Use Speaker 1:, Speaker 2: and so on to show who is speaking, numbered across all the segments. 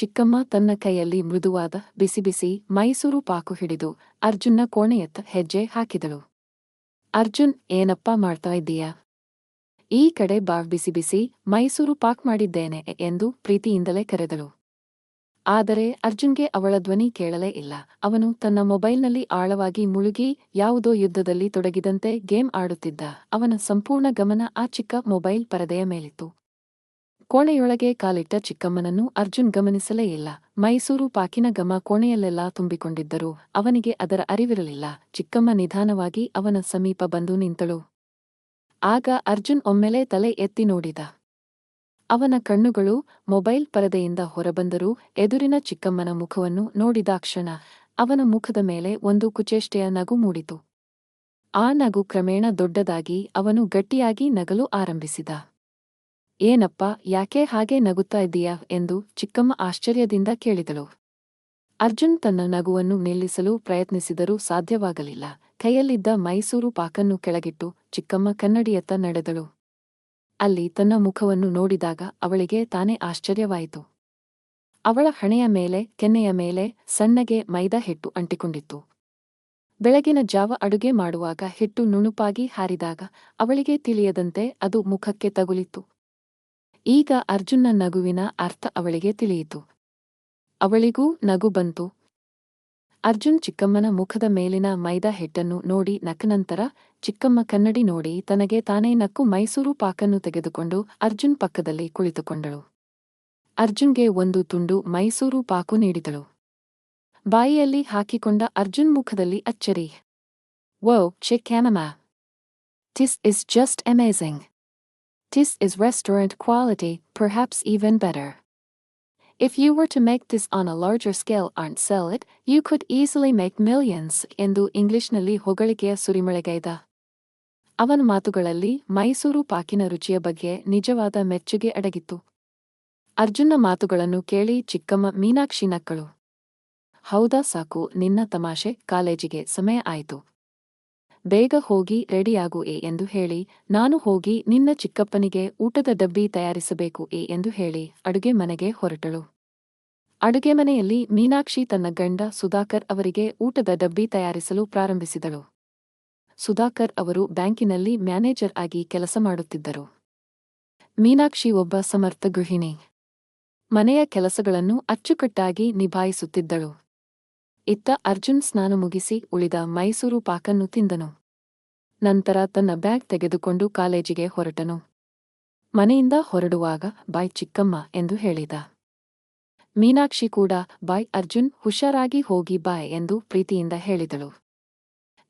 Speaker 1: ಚಿಕ್ಕಮ್ಮ ತನ್ನ ಕೈಯಲ್ಲಿ ಮೃದುವಾದ ಬಿಸಿ ಬಿಸಿ ಮೈಸೂರು ಪಾಕು ಹಿಡಿದು ಅರ್ಜುನ್ನ ಕೋಣೆಯತ್ತ ಹೆಜ್ಜೆ ಹಾಕಿದಳು. ಅರ್ಜುನ್, ಏನಪ್ಪಾ ಮಾಡ್ತಾ ಇದ್ದೀಯಾ? ಈ ಕಡೆ ಬಾವ್ ಬಿಸಿ ಬಿಸಿ ಮೈಸೂರು ಪಾಕ್ ಮಾಡಿದ್ದೇನೆ ಎಂದು ಪ್ರೀತಿಯಿಂದಲೇ ಕರೆದಳು. ಆದರೆ ಅರ್ಜುನ್ಗೆ ಅವಳ ಧ್ವನಿ ಕೇಳಲೇ ಇಲ್ಲ. ಅವನು ತನ್ನ ಮೊಬೈಲ್ನಲ್ಲಿ ಆಳವಾಗಿ ಮುಳುಗಿ ಯಾವುದೋ ಯುದ್ಧದಲ್ಲಿ ತೊಡಗಿದಂತೆ ಗೇಮ್ ಆಡುತ್ತಿದ್ದ. ಅವನ ಸಂಪೂರ್ಣ ಗಮನ ಆ ಚಿಕ್ಕ ಮೊಬೈಲ್ ಪರದೆಯ ಮೇಲಿತ್ತು. ಕೋಣೆಯೊಳಗೆ ಕಾಲಿಟ್ಟ ಚಿಕ್ಕಮ್ಮನನ್ನು ಅರ್ಜುನ್ ಗಮನಿಸಲೇ ಇಲ್ಲ. ಮೈಸೂರು ಪಾಕಿನ ಗಮ ಕೋಣೆಯಲ್ಲೆಲ್ಲ ತುಂಬಿಕೊಂಡಿದ್ದರೂ ಅವನಿಗೆ ಅದರ ಅರಿವಿರಲಿಲ್ಲ. ಚಿಕ್ಕಮ್ಮ ನಿಧಾನವಾಗಿ ಅವನ ಸಮೀಪ ಬಂದು ನಿಂತಳು. ಆಗ ಅರ್ಜುನ್ ಒಮ್ಮೆಲೇ ತಲೆ ಎತ್ತಿ ನೋಡಿದ. ಅವನ ಕಣ್ಣುಗಳು ಮೊಬೈಲ್ ಪರದೆಯಿಂದ ಹೊರಬಂದರೂ ಎದುರಿನ ಚಿಕ್ಕಮ್ಮನ ಮುಖವನ್ನು ನೋಡಿದಾಕ್ಷಣ ಅವನ ಮುಖದ ಮೇಲೆ ಒಂದು ಕುಚೇಷ್ಟೆಯ ನಗು ಮೂಡಿತು. ಆ ನಗು ಕ್ರಮೇಣ ದೊಡ್ಡದಾಗಿ ಅವನು ಗಟ್ಟಿಯಾಗಿ ನಗಲು ಆರಂಭಿಸಿದ. ಏನಪ್ಪ, ಯಾಕೆ ಹಾಗೆ ನಗುತ್ತಾ ಇದ್ದೀಯಾ? ಎಂದು ಚಿಕ್ಕಮ್ಮ ಆಶ್ಚರ್ಯದಿಂದ ಕೇಳಿದಳು. ಅರ್ಜುನ್ ತನ್ನ ನಗುವನ್ನು ನಿಲ್ಲಿಸಲು ಪ್ರಯತ್ನಿಸಿದರೂ ಸಾಧ್ಯವಾಗಲಿಲ್ಲ. ಕೈಯಲ್ಲಿದ್ದ ಮೈಸೂರು ಪಾಕನ್ನು ಕೆಳಗಿಟ್ಟು ಚಿಕ್ಕಮ್ಮ ಕನ್ನಡಿಯತ್ತ ನಡೆದಳು. ಅಲ್ಲಿ ತನ್ನ ಮುಖವನ್ನು ನೋಡಿದಾಗ ಅವಳಿಗೆ ತಾನೇ ಆಶ್ಚರ್ಯವಾಯಿತು. ಅವಳ ಹಣೆಯ ಮೇಲೆ, ಕೆನ್ನೆಯ ಮೇಲೆ ಸಣ್ಣಗೆ ಮೈದಾ ಹಿಟ್ಟು ಅಂಟಿಕೊಂಡಿತ್ತು. ಬೆಳಗಿನ ಜಾವ ಅಡುಗೆ ಮಾಡುವಾಗ ಹಿಟ್ಟು ನುಣುಪಾಗಿ ಹಾರಿದಾಗ ಅವಳಿಗೆ ತಿಳಿಯದಂತೆ ಅದು ಮುಖಕ್ಕೆ ತಗುಲಿತ್ತು. ಈಗ ಅರ್ಜುನ ನಗುವಿನ ಅರ್ಥ ಅವಳಿಗೆ ತಿಳಿಯಿತು. ಅವಳಿಗೂ ನಗು ಬಂತು. ಅರ್ಜುನ್ ಚಿಕ್ಕಮ್ಮನ ಮುಖದ ಮೇಲಿನ ಮೈದಾ ಹಿಟ್ಟನ್ನು ನೋಡಿ ನಕ್ಕನಂತರ ಚಿಕ್ಕಮ್ಮ ಕನ್ನಡಿ ನೋಡಿ ತನಗೆ ತಾನೇ ನಕ್ಕು ಮೈಸೂರು ಪಾಕನ್ನು ತೆಗೆದುಕೊಂಡು ಅರ್ಜುನ್ ಪಕ್ಕದಲ್ಲಿ ಕುಳಿತುಕೊಂಡಳು. ಅರ್ಜುನ್ಗೆ ಒಂದು ತುಂಡು ಮೈಸೂರು ಪಾಕು ನೀಡಿದಳು. ಬಾಯಿಯಲ್ಲಿ ಹಾಕಿಕೊಂಡ ಅರ್ಜುನ್ ಮುಖದಲ್ಲಿ ಅಚ್ಚರಿ. Wow check ಕ್ಯಾನಮ this is just amazing this is restaurant quality perhaps even better If you were to make this on a larger scale and sell it, you could easily make millions ಎಂದು ಇಂಗ್ಲಿಷ್ನಲ್ಲಿ ಹೊಗಳಿಕೆಯ ಸುರಿಮಳೆಗೈದ. ಅವನ ಮಾತುಗಳಲ್ಲಿ ಮೈಸೂರು ಪಾಕಿನ ರುಚಿಯ ಬಗ್ಗೆ ನಿಜವಾದ ಮೆಚ್ಚುಗೆ ಅಡಗಿತ್ತು. ಅರ್ಜುನ್ನ ಮಾತುಗಳನ್ನು ಕೇಳಿ ಚಿಕ್ಕಮ್ಮ ಮೀನಾಕ್ಷಿ ನಕ್ಕಳು. ಹೌದಾ ಸಾಕು ನಿನ್ನ ತಮಾಷೆ ಕಾಲೇಜಿಗೆ ಸಮಯ ಆಯಿತು. ಬೇಗ ಹೋಗಿ ರೆಡಿಯಾಗು ಎ ಎಂದು ಹೇಳಿ, ನಾನು ಹೋಗಿ ನಿನ್ನ ಚಿಕ್ಕಪ್ಪನಿಗೆ ಊಟದ ಡಬ್ಬಿ ತಯಾರಿಸಬೇಕು ಎ ಎಂದು ಹೇಳಿ ಅಡುಗೆ ಮನೆಗೆ ಹೊರಟಳು. ಅಡುಗೆ ಮನೆಯಲ್ಲಿ ಮೀನಾಕ್ಷಿ ತನ್ನ ಗಂಡ ಸುಧಾಕರ್ ಅವರಿಗೆ ಊಟದ ಡಬ್ಬಿ ತಯಾರಿಸಲು ಪ್ರಾರಂಭಿಸಿದಳು. ಸುಧಾಕರ್ ಅವರು ಬ್ಯಾಂಕಿನಲ್ಲಿ ಮ್ಯಾನೇಜರ್ ಆಗಿ ಕೆಲಸ ಮಾಡುತ್ತಿದ್ದರು. ಮೀನಾಕ್ಷಿ ಒಬ್ಬ ಸಮರ್ಥ ಗೃಹಿಣಿ. ಮನೆಯ ಕೆಲಸಗಳನ್ನು ಅಚ್ಚುಕಟ್ಟಾಗಿ ನಿಭಾಯಿಸುತ್ತಿದ್ದಳು. ಇತ್ತ ಅರ್ಜುನ್ ಸ್ನಾನ ಮುಗಿಸಿ ಉಳಿದ ಮೈಸೂರು ಪಾಕನ್ನು ತಿಂದನು. ನಂತರ ತನ್ನ ಬ್ಯಾಗ್ ತೆಗೆದುಕೊಂಡು ಕಾಲೇಜಿಗೆ ಹೊರಟನು. ಮನೆಯಿಂದ ಹೊರಡುವಾಗ ಬಾಯ್ ಚಿಕ್ಕಮ್ಮ ಎಂದು ಹೇಳಿದ. ಮೀನಾಕ್ಷಿ ಕೂಡ ಬಾಯ್ ಅರ್ಜುನ್ ಹುಷಾರಾಗಿ ಹೋಗಿ ಬಾಯ್ ಎಂದು ಪ್ರೀತಿಯಿಂದ ಹೇಳಿದಳು.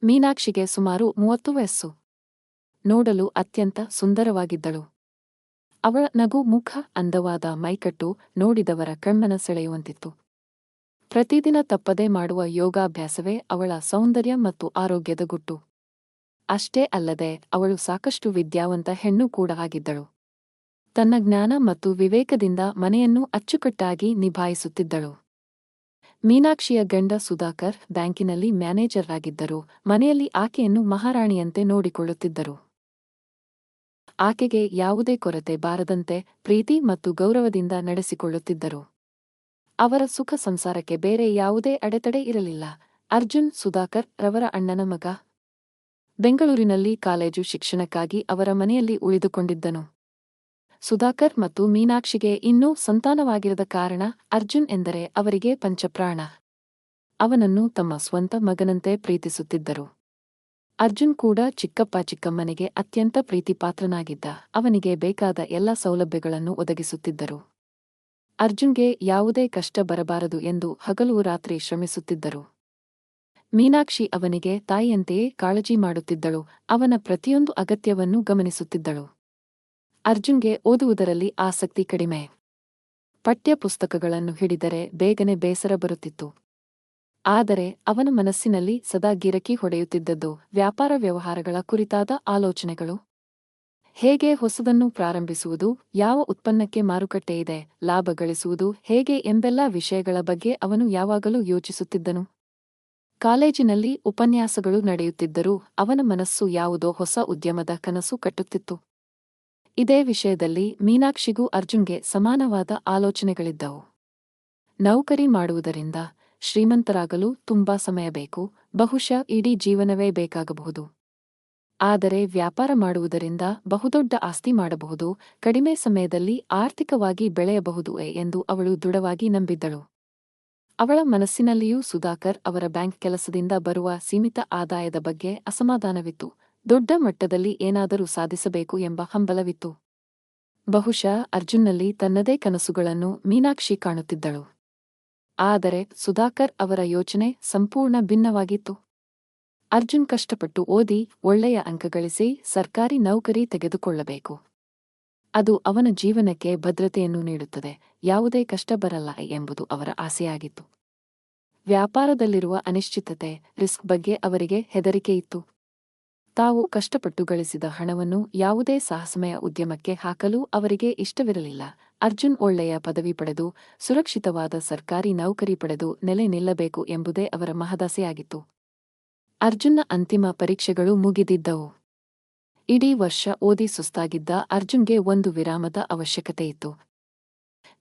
Speaker 1: ಮೀನಾಕ್ಷಿಗೆ ಸುಮಾರು ಮೂವತ್ತು ವಯಸ್ಸು. ನೋಡಲು ಅತ್ಯಂತ ಸುಂದರವಾಗಿದ್ದಳು. ಅವಳ ನಗು ಮುಖ ಅಂದವಾದ ಮೈಕಟ್ಟು ನೋಡಿದವರ ಕಣ್ಣನ ಸೆಳೆಯುವಂತಿತ್ತು. ಪ್ರತಿದಿನ ತಪ್ಪದೆ ಮಾಡುವ ಯೋಗಾಭ್ಯಾಸವೇ ಅವಳ ಸೌಂದರ್ಯ ಮತ್ತು ಆರೋಗ್ಯದ ಗುಟ್ಟು. ಅಷ್ಟೇ ಅಲ್ಲದೆ, ಅವಳು ಸಾಕಷ್ಟು ವಿದ್ಯಾವಂತ ಹೆಣ್ಣು ಕೂಡ ಆಗಿದ್ದಳು. ತನ್ನ ಜ್ಞಾನ ಮತ್ತು ವಿವೇಕದಿಂದ ಮನೆಯನ್ನು ಅಚ್ಚುಕಟ್ಟಾಗಿ ನಿಭಾಯಿಸುತ್ತಿದ್ದಳು. ಮೀನಾಕ್ಷಿಯ ಗಂಡ ಸುಧಾಕರ್ ಬ್ಯಾಂಕಿನಲ್ಲಿ ಮ್ಯಾನೇಜರ್ ಆಗಿದ್ದರು. ಮನೆಯಲ್ಲಿ ಆಕೆಯನ್ನು ಮಹಾರಾಣಿಯಂತೆ ನೋಡಿಕೊಳ್ಳುತ್ತಿದ್ದರು. ಆಕೆಗೆ ಯಾವುದೇ ಕೊರತೆ ಬಾರದಂತೆ ಪ್ರೀತಿ ಮತ್ತು ಗೌರವದಿಂದ ನಡೆಸಿಕೊಳ್ಳುತ್ತಿದ್ದರು. ಅವರ ಸುಖ ಸಂಸಾರಕ್ಕೆ ಬೇರೆ ಯಾವುದೇ ಅಡೆತಡೆ ಇರಲಿಲ್ಲ. ಅರ್ಜುನ್, ಸುಧಾಕರ್ ರವರ ಅಣ್ಣನ ಮಗ. ಬೆಂಗಳೂರಿನಲ್ಲಿ ಕಾಲೇಜು ಶಿಕ್ಷಣಕ್ಕಾಗಿ ಅವರ ಮನೆಯಲ್ಲಿ ಉಳಿದುಕೊಂಡಿದ್ದನು. ಸುಧಾಕರ್ ಮತ್ತು ಮೀನಾಕ್ಷಿಗೆ ಇನ್ನೂ ಸಂತಾನವಾಗಿರದ ಕಾರಣ ಅರ್ಜುನ್ ಎಂದರೆ ಅವರಿಗೆ ಪಂಚಪ್ರಾಣ. ಅವನನ್ನು ತಮ್ಮ ಸ್ವಂತ ಮಗನಂತೆ ಪ್ರೀತಿಸುತ್ತಿದ್ದರು. ಅರ್ಜುನ್ ಕೂಡ ಚಿಕ್ಕಪ್ಪ ಚಿಕ್ಕಮ್ಮನಿಗೆ ಅತ್ಯಂತ ಪ್ರೀತಿಪಾತ್ರನಾಗಿದ್ದ. ಅವನಿಗೆ ಬೇಕಾದ ಎಲ್ಲ ಸೌಲಭ್ಯಗಳನ್ನು ಒದಗಿಸುತ್ತಿದ್ದರು. ಅರ್ಜುನ್ಗೆ ಯಾವುದೇ ಕಷ್ಟ ಬರಬಾರದು ಎಂದು ಹಗಲು ರಾತ್ರಿ ಶ್ರಮಿಸುತ್ತಿದ್ದರು. ಮೀನಾಕ್ಷಿ ಅವನಿಗೆ ತಾಯಿಯಂತೆಯೇ ಕಾಳಜಿ ಮಾಡುತ್ತಿದ್ದಳು, ಅವನ ಪ್ರತಿಯೊಂದು ಅಗತ್ಯವನ್ನು ಗಮನಿಸುತ್ತಿದ್ದಳು. ಅರ್ಜುನ್ಗೆ ಓದುವುದರಲ್ಲಿ ಆಸಕ್ತಿ ಕಡಿಮೆ. ಪಠ್ಯಪುಸ್ತಕಗಳನ್ನು ಹಿಡಿದರೆ ಬೇಗನೆ ಬೇಸರ ಬರುತ್ತಿತ್ತು. ಆದರೆ ಅವನ ಮನಸ್ಸಿನಲ್ಲಿ ಸದಾ ಗಿರಕಿ ಹೊಡೆಯುತ್ತಿದ್ದದ್ದು ವ್ಯಾಪಾರ ವ್ಯವಹಾರಗಳ ಕುರಿತಾದ ಆಲೋಚನೆಗಳು. ಹೇಗೆ ಹೊಸದನ್ನು ಪ್ರಾರಂಭಿಸುವುದು, ಯಾವ ಉತ್ಪನ್ನಕ್ಕೆ ಮಾರುಕಟ್ಟೆ ಇದೆ, ಲಾಭ ಗಳಿಸುವುದು ಹೇಗೆ ಎಂಬೆಲ್ಲ ವಿಷಯಗಳ ಬಗ್ಗೆ ಅವನು ಯಾವಾಗಲೂ ಯೋಚಿಸುತ್ತಿದ್ದನು. ಕಾಲೇಜಿನಲ್ಲಿ ಉಪನ್ಯಾಸಗಳು ನಡೆಯುತ್ತಿದ್ದರೂ ಅವನ ಮನಸ್ಸು ಯಾವುದೋ ಹೊಸ ಉದ್ಯಮದ ಕನಸು ಕಟ್ಟುತ್ತಿತ್ತು. ಇದೇ ವಿಷಯದಲ್ಲಿ ಮೀನಾಕ್ಷಿಗೂ ಅರ್ಜುನ್ಗೆ ಸಮಾನವಾದ ಆಲೋಚನೆಗಳಿದ್ದವು. ನೌಕರಿ ಮಾಡುವುದರಿಂದ ಶ್ರೀಮಂತರಾಗಲು ತುಂಬಾ ಸಮಯ ಬೇಕು, ಬಹುಶಃ ಇಡೀ ಜೀವನವೇ ಬೇಕಾಗಬಹುದು. ಆದರೆ ವ್ಯಾಪಾರ ಮಾಡುವುದರಿಂದ ಬಹುದೊಡ್ಡ ಆಸ್ತಿ ಮಾಡಬಹುದು, ಕಡಿಮೆ ಸಮಯದಲ್ಲಿ ಆರ್ಥಿಕವಾಗಿ ಬೆಳೆಯಬಹುದು ಎಂದು ಅವಳು ದೃಢವಾಗಿ ನಂಬಿದ್ದಳು. ಅವಳ ಮನಸ್ಸಿನಲ್ಲಿಯೂ ಸುಧಾಕರ್ ಅವರ ಬ್ಯಾಂಕ್ ಕೆಲಸದಿಂದ ಬರುವ ಸೀಮಿತ ಆದಾಯದ ಬಗ್ಗೆ ಅಸಮಾಧಾನವಿತ್ತು. ದೊಡ್ಡ ಮಟ್ಟದಲ್ಲಿ ಏನಾದರೂ ಸಾಧಿಸಬೇಕು ಎಂಬ ಹಂಬಲವಿತ್ತು. ಬಹುಶಃ ಅರ್ಜುನ್ನಲ್ಲಿ ತನ್ನದೇ ಕನಸುಗಳನ್ನು ಮೀನಾಕ್ಷಿ ಕಾಣುತ್ತಿದ್ದಳು. ಆದರೆ ಸುಧಾಕರ್ ಅವರ ಯೋಚನೆ ಸಂಪೂರ್ಣ ಭಿನ್ನವಾಗಿತ್ತು. ಅರ್ಜುನ್ ಕಷ್ಟಪಟ್ಟು ಓದಿ ಒಳ್ಳೆಯ ಅಂಕ ಗಳಿಸಿ ಸರ್ಕಾರಿ ನೌಕರಿ ತೆಗೆದುಕೊಳ್ಳಬೇಕು. ಅದು ಅವನ ಜೀವನಕ್ಕೆ ಭದ್ರತೆಯನ್ನು ನೀಡುತ್ತದೆ, ಯಾವುದೇ ಕಷ್ಟ ಬರಲ್ಲ ಎಂಬುದು ಅವರ ಆಸೆಯಾಗಿತ್ತು. ವ್ಯಾಪಾರದಲ್ಲಿರುವ ಅನಿಶ್ಚಿತತೆ, ರಿಸ್ಕ್ ಬಗ್ಗೆ ಅವರಿಗೆ ಹೆದರಿಕೆಯಿತ್ತು ತಾವು ಕಷ್ಟಪಟ್ಟು ಗಳಿಸಿದ ಹಣವನ್ನು ಯಾವುದೇ ಸಾಹಸಮಯ ಉದ್ಯಮಕ್ಕೆ ಹಾಕಲು ಅವರಿಗೆ ಇಷ್ಟವಿರಲಿಲ್ಲ. ಅರ್ಜುನ್ ಒಳ್ಳೆಯ ಪದವಿ ಪಡೆದು, ಸುರಕ್ಷಿತವಾದ ಸರ್ಕಾರಿ ನೌಕರಿ ಪಡೆದು ನೆಲೆ ನಿಲ್ಲಬೇಕು ಎಂಬುದೇ ಅವರ ಮಹದಾಸೆಯಾಗಿತ್ತು. ಅರ್ಜುನ್ನ ಅಂತಿಮ ಪರೀಕ್ಷೆಗಳು ಮುಗಿದಿದ್ದವು. ಇಡೀ ವರ್ಷ ಓದಿ ಸುಸ್ತಾಗಿದ್ದ ಅರ್ಜುನ್ಗೆ ಒಂದು ವಿರಾಮದ ಅವಶ್ಯಕತೆಯಿತ್ತು.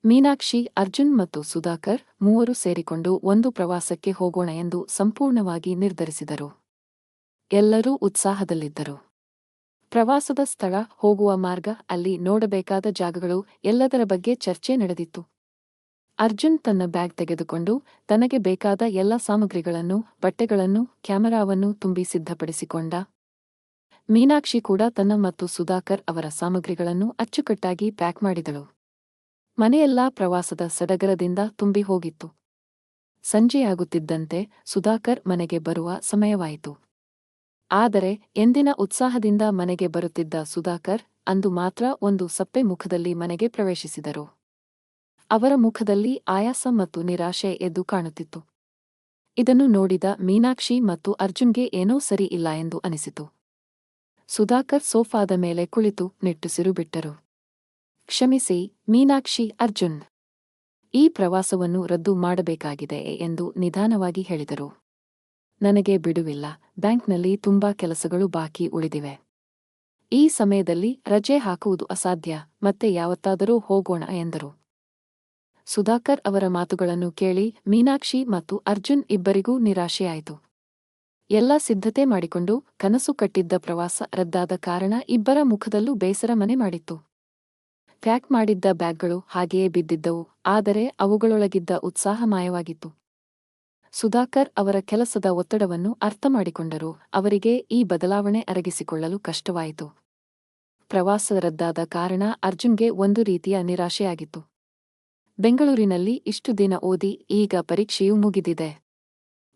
Speaker 1: ಮೀನಾಕ್ಷಿ, ಅರ್ಜುನ್ ಮತ್ತು ಸುಧಾಕರ್ ಮೂವರು ಸೇರಿಕೊಂಡು ಒಂದು ಪ್ರವಾಸಕ್ಕೆ ಹೋಗೋಣ ಎಂದು ಸಂಪೂರ್ಣವಾಗಿ ನಿರ್ಧರಿಸಿದರು. ಎಲ್ಲರೂ ಉತ್ಸಾಹದಲ್ಲಿದ್ದರು. ಪ್ರವಾಸದ ಸ್ಥಳ ಹೋಗುವ ಮಾರ್ಗ ಅಲ್ಲಿ ನೋಡಬೇಕಾದ ಜಾಗಗಳು ಎಲ್ಲದರ ಬಗ್ಗೆ ಚರ್ಚೆ ನಡೆದಿತ್ತು. ಅರ್ಜುನ್ ತನ್ನ ಬ್ಯಾಗ್ ತೆಗೆದುಕೊಂಡು ತನಗೆ ಬೇಕಾದ ಎಲ್ಲ ಸಾಮಗ್ರಿಗಳನ್ನು, ಬಟ್ಟೆಗಳನ್ನು, ಕ್ಯಾಮೆರಾವನ್ನು ತುಂಬಿ ಸಿದ್ಧಪಡಿಸಿಕೊಂಡ. ಮೀನಾಕ್ಷಿ ಕೂಡ ತನ್ನ ಮತ್ತು ಸುಧಾಕರ್ ಅವರ ಸಾಮಗ್ರಿಗಳನ್ನು ಅಚ್ಚುಕಟ್ಟಾಗಿ ಪ್ಯಾಕ್ ಮಾಡಿದಳು. ಮನೆಯೆಲ್ಲಾ ಪ್ರವಾಸದ ಸಡಗರದಿಂದ ತುಂಬಿ ಹೋಗಿತ್ತು. ಸಂಜೆಯಾಗುತ್ತಿದ್ದಂತೆ ಸುಧಾಕರ್ ಮನೆಗೆ ಬರುವ ಸಮಯವಾಯಿತು. ಆದರೆ ಎಂದಿನ ಉತ್ಸಾಹದಿಂದ ಮನೆಗೆ ಬರುತ್ತಿದ್ದ ಸುಧಾಕರ್ ಅಂದು ಮಾತ್ರ ಒಂದು ಸಪ್ಪೆ ಮುಖದಲ್ಲಿ ಮನೆಗೆ ಪ್ರವೇಶಿಸಿದರು. ಅವರ ಮುಖದಲ್ಲಿ ಆಯಾಸ ಮತ್ತು ನಿರಾಶೆ ಎದ್ದು ಕಾಣುತ್ತಿತ್ತು. ಇದನ್ನು ನೋಡಿದ ಮೀನಾಕ್ಷಿ ಮತ್ತು ಅರ್ಜುನ್ಗೆ ಏನೋ ಸರಿ ಇಲ್ಲ ಎಂದು ಅನಿಸಿತು. ಸುಧಾಕರ್ ಸೋಫಾದ ಮೇಲೆ ಕುಳಿತು ನಿಟ್ಟುಸಿರು ಬಿಟ್ಟರು. ಕ್ಷಮಿಸಿ, ಮೀನಾಕ್ಷಿ, ಅರ್ಜುನ್. ಈ ಪ್ರವಾಸವನ್ನು ರದ್ದು ಮಾಡಬೇಕಾಗಿದೆ ಎಂದು ನಿಧಾನವಾಗಿ ಹೇಳಿದರು. ನನಗೆ ಬಿಡುವಿಲ್ಲ. ಬ್ಯಾಂಕ್ನಲ್ಲಿ ತುಂಬಾ ಕೆಲಸಗಳು ಬಾಕಿ ಉಳಿದಿವೆ. ಈ ಸಮಯದಲ್ಲಿ ರಜೆ ಹಾಕುವುದು ಅಸಾಧ್ಯ. ಮತ್ತೆ ಯಾವತ್ತಾದರೂ ಹೋಗೋಣ ಎಂದರು. ಸುಧಾಕರ್ ಅವರ ಮಾತುಗಳನ್ನು ಕೇಳಿ ಮೀನಾಕ್ಷಿ ಮತ್ತು ಅರ್ಜುನ್ ಇಬ್ಬರಿಗೂ ನಿರಾಶೆಯಾಯಿತು. ಎಲ್ಲ ಸಿದ್ಧತೆ ಮಾಡಿಕೊಂಡು ಕನಸು ಕಟ್ಟಿದ್ದ ಪ್ರವಾಸ ರದ್ದಾದ ಕಾರಣ ಇಬ್ಬರ ಮುಖದಲ್ಲೂ ಬೇಸರ ಮನೆ ಮಾಡಿತ್ತು. ಪ್ಯಾಕ್ ಮಾಡಿದ್ದ ಬ್ಯಾಗ್ಗಳು ಹಾಗೆಯೇ ಬಿದ್ದಿದ್ದವು, ಆದರೆ ಅವುಗಳೊಳಗಿದ್ದ ಉತ್ಸಾಹ ಮಾಯವಾಗಿತ್ತು. ಸುಧಾಕರ್ ಅವರ ಕೆಲಸದ ಒತ್ತಡವನ್ನು ಅರ್ಥಮಾಡಿಕೊಂಡರು ಅವರಿಗೆ ಈ ಬದಲಾವಣೆ ಅರಗಿಸಿಕೊಳ್ಳಲು ಕಷ್ಟವಾಯಿತು. ಪ್ರವಾಸ ರದ್ದಾದ ಕಾರಣ ಅರ್ಜುನ್ಗೆ ಒಂದು ರೀತಿಯ ನಿರಾಶೆಯಾಗಿತ್ತು. ಬೆಂಗಳೂರಿನಲ್ಲಿ ಇಷ್ಟು ದಿನ ಓದಿ ಈಗ ಪರೀಕ್ಷೆಯೂ ಮುಗಿದಿದೆ.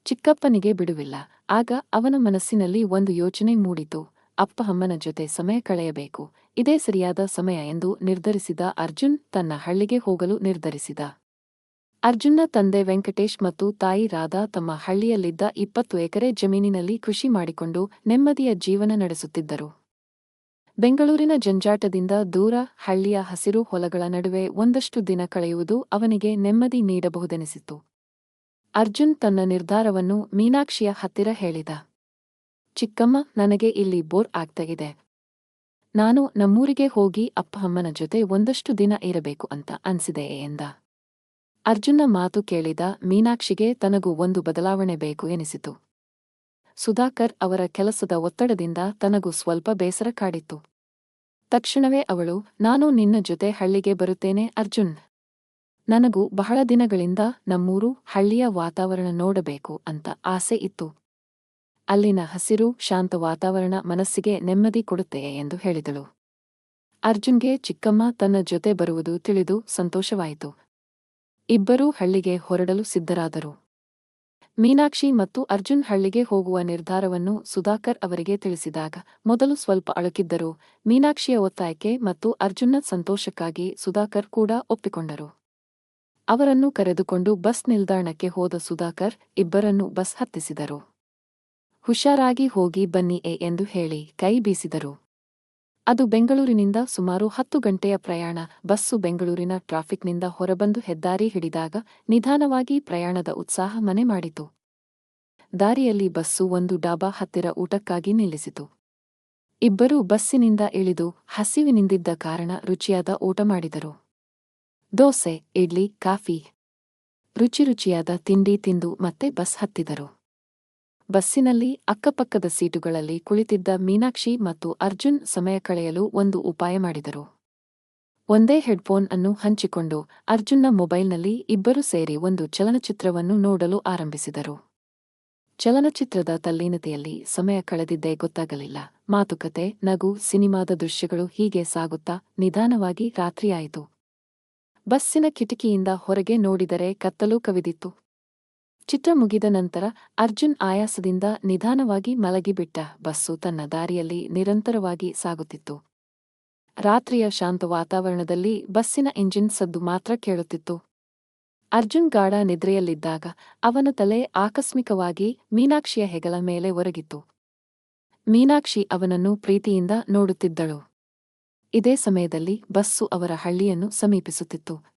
Speaker 1: ಚಿಕ್ಕಪ್ಪನಿಗೆ ಬಿಡುವಿಲ್ಲ. ಆಗ ಅವನ ಮನಸ್ಸಿನಲ್ಲಿ ಒಂದು ಯೋಚನೆ ಮೂಡಿತು. ಅಪ್ಪ ಅಮ್ಮನ ಜೊತೆ ಸಮಯ ಕಳೆಯಬೇಕು. ಇದೇ ಸರಿಯಾದ ಸಮಯ ಎಂದು ನಿರ್ಧರಿಸಿದ ಅರ್ಜುನ್ ತನ್ನ ಹಳ್ಳಿಗೆ ಹೋಗಲು ನಿರ್ಧರಿಸಿದ. ಅರ್ಜುನ್ನ ತಂದೆ ವೆಂಕಟೇಶ್ ಮತ್ತು ತಾಯಿ ರಾಧಾ ತಮ್ಮ ಹಳ್ಳಿಯಲ್ಲಿದ್ದ ಇಪ್ಪತ್ತು ಎಕರೆ ಜಮೀನಿನಲ್ಲಿ ಕೃಷಿ ಮಾಡಿಕೊಂಡು ನೆಮ್ಮದಿಯ ಜೀವನ ನಡೆಸುತ್ತಿದ್ದರು. ಬೆಂಗಳೂರಿನ ಜಂಜಾಟದಿಂದ ದೂರ ಹಳ್ಳಿಯ ಹಸಿರು ಹೊಲಗಳ ನಡುವೆ ಒಂದಷ್ಟು ದಿನ ಕಳೆಯುವುದು ಅವನಿಗೆ ನೆಮ್ಮದಿ ನೀಡಬಹುದೆನಿಸಿತು. ಅರ್ಜುನ್ ತನ್ನ ನಿರ್ಧಾರವನ್ನು ಮೀನಾಕ್ಷಿಯ ಹತ್ತಿರ ಹೇಳಿದ. ಚಿಕ್ಕಮ್ಮ, ನನಗೆ ಇಲ್ಲಿ ಬೋರ್ ಆಗ್ತಾಗಿದೆ ನಾನು ನಮ್ಮೂರಿಗೆ ಹೋಗಿ ಅಪ್ಪ ಅಮ್ಮನ ಜೊತೆ ಒಂದಷ್ಟು ದಿನ ಇರಬೇಕು ಅಂತ ಅನ್ಸಿದೆ ಎಂದ. ಅರ್ಜುನ ಮಾತು ಕೇಳಿದ ಮೀನಾಕ್ಷಿಗೆ ತನಗೂ ಒಂದು ಬದಲಾವಣೆ ಬೇಕು ಎನಿಸಿತು. ಸುಧಾಕರ್ ಅವರ ಕೆಲಸದ ಒತ್ತಡದಿಂದ ತನಗೂ ಸ್ವಲ್ಪ ಬೇಸರ ಕಾಡಿತ್ತು. ತಕ್ಷಣವೇ ಅವಳು, ನಾನು ನಿನ್ನ ಜೊತೆ ಹಳ್ಳಿಗೆ ಬರುತ್ತೇನೆ, ಅರ್ಜುನ್. ನನಗೂ ಬಹಳ ದಿನಗಳಿಂದ ನಮ್ಮೂರು ಹಳ್ಳಿಯ ವಾತಾವರಣ ನೋಡಬೇಕು ಅಂತ ಆಸೆ ಇತ್ತು. ಅಲ್ಲಿನ ಹಸಿರು, ಶಾಂತ ವಾತಾವರಣ ಮನಸ್ಸಿಗೆ ನೆಮ್ಮದಿ ಕೊಡುತ್ತೆ ಎಂದು ಹೇಳಿದಳು. ಅರ್ಜುನ್ಗೆ ಚಿಕ್ಕಮ್ಮ ತನ್ನ ಜೊತೆ ಬರುವುದು ತಿಳಿದು ಸಂತೋಷವಾಯಿತು. ಇಬ್ಬರೂ ಹಳ್ಳಿಗೆ ಹೊರಡಲು ಸಿದ್ಧರಾದರು. ಮೀನಾಕ್ಷಿ ಮತ್ತು ಅರ್ಜುನ್ ಹಳ್ಳಿಗೆ ಹೋಗುವ ನಿರ್ಧಾರವನ್ನು ಸುಧಾಕರ್ ಅವರಿಗೆ ತಿಳಿಸಿದಾಗ ಮೊದಲು ಸ್ವಲ್ಪ ಅಳುಕಿದ್ದರು. ಮೀನಾಕ್ಷಿಯ ಒತ್ತಾಯಕ್ಕೆ ಮತ್ತು ಅರ್ಜುನ್ನ ಸಂತೋಷಕ್ಕಾಗಿ ಸುಧಾಕರ್ ಕೂಡ ಒಪ್ಪಿಕೊಂಡರು. ಅವರನ್ನು ಕರೆದುಕೊಂಡು ಬಸ್ ನಿಲ್ದಾಣಕ್ಕೆ ಹೋದ ಸುಧಾಕರ್ ಇಬ್ಬರನ್ನು ಬಸ್ ಹತ್ತಿಸಿದರು. ಹುಷಾರಾಗಿ ಹೋಗಿ ಬನ್ನಿ ಎ ಎಂದು ಹೇಳಿ ಕೈ ಬೀಸಿದರು. ಅದು ಬೆಂಗಳೂರಿನಿಂದ ಸುಮಾರು ಹತ್ತು ಗಂಟೆಯ ಪ್ರಯಾಣ. ಬಸ್ಸು ಬೆಂಗಳೂರಿನ ಟ್ರಾಫಿಕ್ನಿಂದ ಹೊರಬಂದು ಹೆದ್ದಾರಿ ಹಿಡಿದಾಗ ನಿಧಾನವಾಗಿ ಪ್ರಯಾಣದ ಉತ್ಸಾಹ ಮನೆ ಮಾಡಿತು. ದಾರಿಯಲ್ಲಿ ಬಸ್ಸು ಒಂದು ಡಾಬಾ ಹತ್ತಿರ ಊಟಕ್ಕಾಗಿ ನಿಲ್ಲಿಸಿತು. ಇಬ್ಬರೂ ಬಸ್ಸಿನಿಂದ ಇಳಿದು ಹಸಿವಿನಿಂದಿದ್ದ ಕಾರಣ ರುಚಿಯಾದ ಊಟ ಮಾಡಿದರು. ದೋಸೆ, ಇಡ್ಲಿ, ಕಾಫಿ. ರುಚಿ ರುಚಿಯಾದ ತಿಂಡಿ ತಿಂದು ಮತ್ತೆ ಬಸ್ ಹತ್ತಿದರು. ಬಸ್ಸಿನಲ್ಲಿ ಅಕ್ಕಪಕ್ಕದ ಸೀಟುಗಳಲ್ಲಿ ಕುಳಿತಿದ್ದ ಮೀನಾಕ್ಷಿ ಮತ್ತು ಅರ್ಜುನ್ ಸಮಯ ಕಳೆಯಲು ಒಂದು ಉಪಾಯ ಮಾಡಿದರು. ಒಂದೇ ಹೆಡ್ಫೋನ್ ಅನ್ನು ಹಂಚಿಕೊಂಡು ಅರ್ಜುನ್ನ ಮೊಬೈಲ್ನಲ್ಲಿ ಇಬ್ಬರು ಸೇರಿ ಒಂದು ಚಲನಚಿತ್ರವನ್ನು ನೋಡಲು ಆರಂಭಿಸಿದರು. ಚಲನಚಿತ್ರದ ತಲ್ಲೀನತೆಯಲ್ಲಿ ಸಮಯ ಕಳೆದಿದ್ದೇ ಗೊತ್ತಾಗಲಿಲ್ಲ. ಮಾತುಕತೆ, ನಗು, ಸಿನಿಮಾದ ದೃಶ್ಯಗಳು ಹೀಗೆ ಸಾಗುತ್ತಾ ನಿಧಾನವಾಗಿ ರಾತ್ರಿಯಾಯಿತು. ಬಸ್ಸಿನ ಕಿಟಕಿಯಿಂದ ಹೊರಗೆ ನೋಡಿದರೆ ಕತ್ತಲು ಕವಿದಿತ್ತು. ಚಿತ್ರ ಮುಗಿದ ನಂತರ ಅರ್ಜುನ್ ಆಯಾಸದಿಂದ ನಿಧಾನವಾಗಿ ಮಲಗಿಬಿಟ್ಟ. ಬಸ್ಸು ತನ್ನ ದಾರಿಯಲ್ಲಿ ನಿರಂತರವಾಗಿ ಸಾಗುತ್ತಿತ್ತು. ರಾತ್ರಿಯ ಶಾಂತ ವಾತಾವರಣದಲ್ಲಿ ಬಸ್ಸಿನ ಇಂಜಿನ್ ಸದ್ದು ಮಾತ್ರ ಕೇಳುತ್ತಿತ್ತು. ಅರ್ಜುನ್ ಗಾಢ ನಿದ್ರೆಯಲ್ಲಿದ್ದಾಗ ಅವನ ತಲೆ ಆಕಸ್ಮಿಕವಾಗಿ ಮೀನಾಕ್ಷಿಯ ಹೆಗಲ ಮೇಲೆ ಒರಗಿತ್ತು. ಮೀನಾಕ್ಷಿ ಅವನನ್ನು ಪ್ರೀತಿಯಿಂದ ನೋಡುತ್ತಿದ್ದಳು. ಇದೇ ಸಮಯದಲ್ಲಿ ಬಸ್ಸು ಅವರ ಹಳ್ಳಿಯನ್ನು ಸಮೀಪಿಸುತ್ತಿತ್ತು.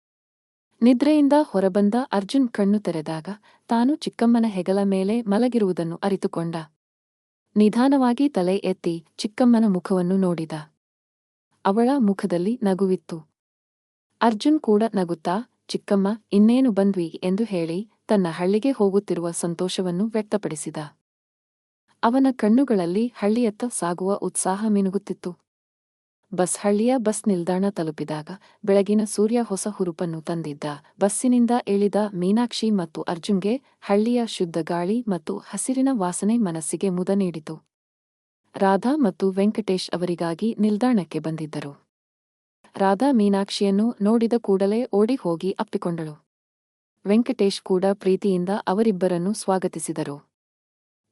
Speaker 1: ನಿದ್ರೆಯಿಂದ ಹೊರಬಂದ ಅರ್ಜುನ್ ಕಣ್ಣು ತೆರೆದಾಗ ತಾನು ಚಿಕ್ಕಮ್ಮನ ಹೆಗಲ ಮೇಲೆ ಮಲಗಿರುವುದನ್ನು ಅರಿತುಕೊಂಡ. ನಿಧಾನವಾಗಿ ತಲೆ ಎತ್ತಿ ಚಿಕ್ಕಮ್ಮನ ಮುಖವನ್ನು ನೋಡಿದ. ಅವಳ ಮುಖದಲ್ಲಿ ನಗುವಿತ್ತು. ಅರ್ಜುನ್ ಕೂಡ ನಗುತ್ತಾ, ಚಿಕ್ಕಮ್ಮ, ಇನ್ನೇನು ಬಂದ್ವಿ? ಎಂದು ಹೇಳಿ ತನ್ನ ಹಳ್ಳಿಗೆ ಹೋಗುತ್ತಿರುವ ಸಂತೋಷವನ್ನು ವ್ಯಕ್ತಪಡಿಸಿದ. ಅವನ ಕಣ್ಣುಗಳಲ್ಲಿ ಹಳ್ಳಿಯತ್ತ ಸಾಗುವ ಉತ್ಸಾಹ ಮಿನುಗುತ್ತಿತ್ತು. ಬಸ್ ಹಳ್ಳಿಯ ಬಸ್ ನಿಲ್ದಾಣ ತಲುಪಿದಾಗ ಬೆಳಗಿನ ಸೂರ್ಯ ಹೊಸ ಹುರುಪನ್ನು ತಂದಿದ್ದ. ಬಸ್ಸಿನಿಂದ ಇಳಿದ ಮೀನಾಕ್ಷಿ ಮತ್ತು ಅರ್ಜುನ್ಗೆ ಹಳ್ಳಿಯ ಶುದ್ಧ ಗಾಳಿ ಮತ್ತು ಹಸಿರಿನ ವಾಸನೆ ಮನಸ್ಸಿಗೆ ಮುದ ನೀಡಿತು. ರಾಧಾ ಮತ್ತು ವೆಂಕಟೇಶ್ ಅವರಿಗಾಗಿ ನಿಲ್ದಾಣಕ್ಕೆ ಬಂದಿದ್ದರು. ರಾಧಾ ಮೀನಾಕ್ಷಿಯನ್ನು ನೋಡಿದ ಕೂಡಲೇ ಓಡಿ ಹೋಗಿ ಅಪ್ಪಿಕೊಂಡಳು. ವೆಂಕಟೇಶ್ ಕೂಡ ಪ್ರೀತಿಯಿಂದ ಅವರಿಬ್ಬರನ್ನು ಸ್ವಾಗತಿಸಿದರು.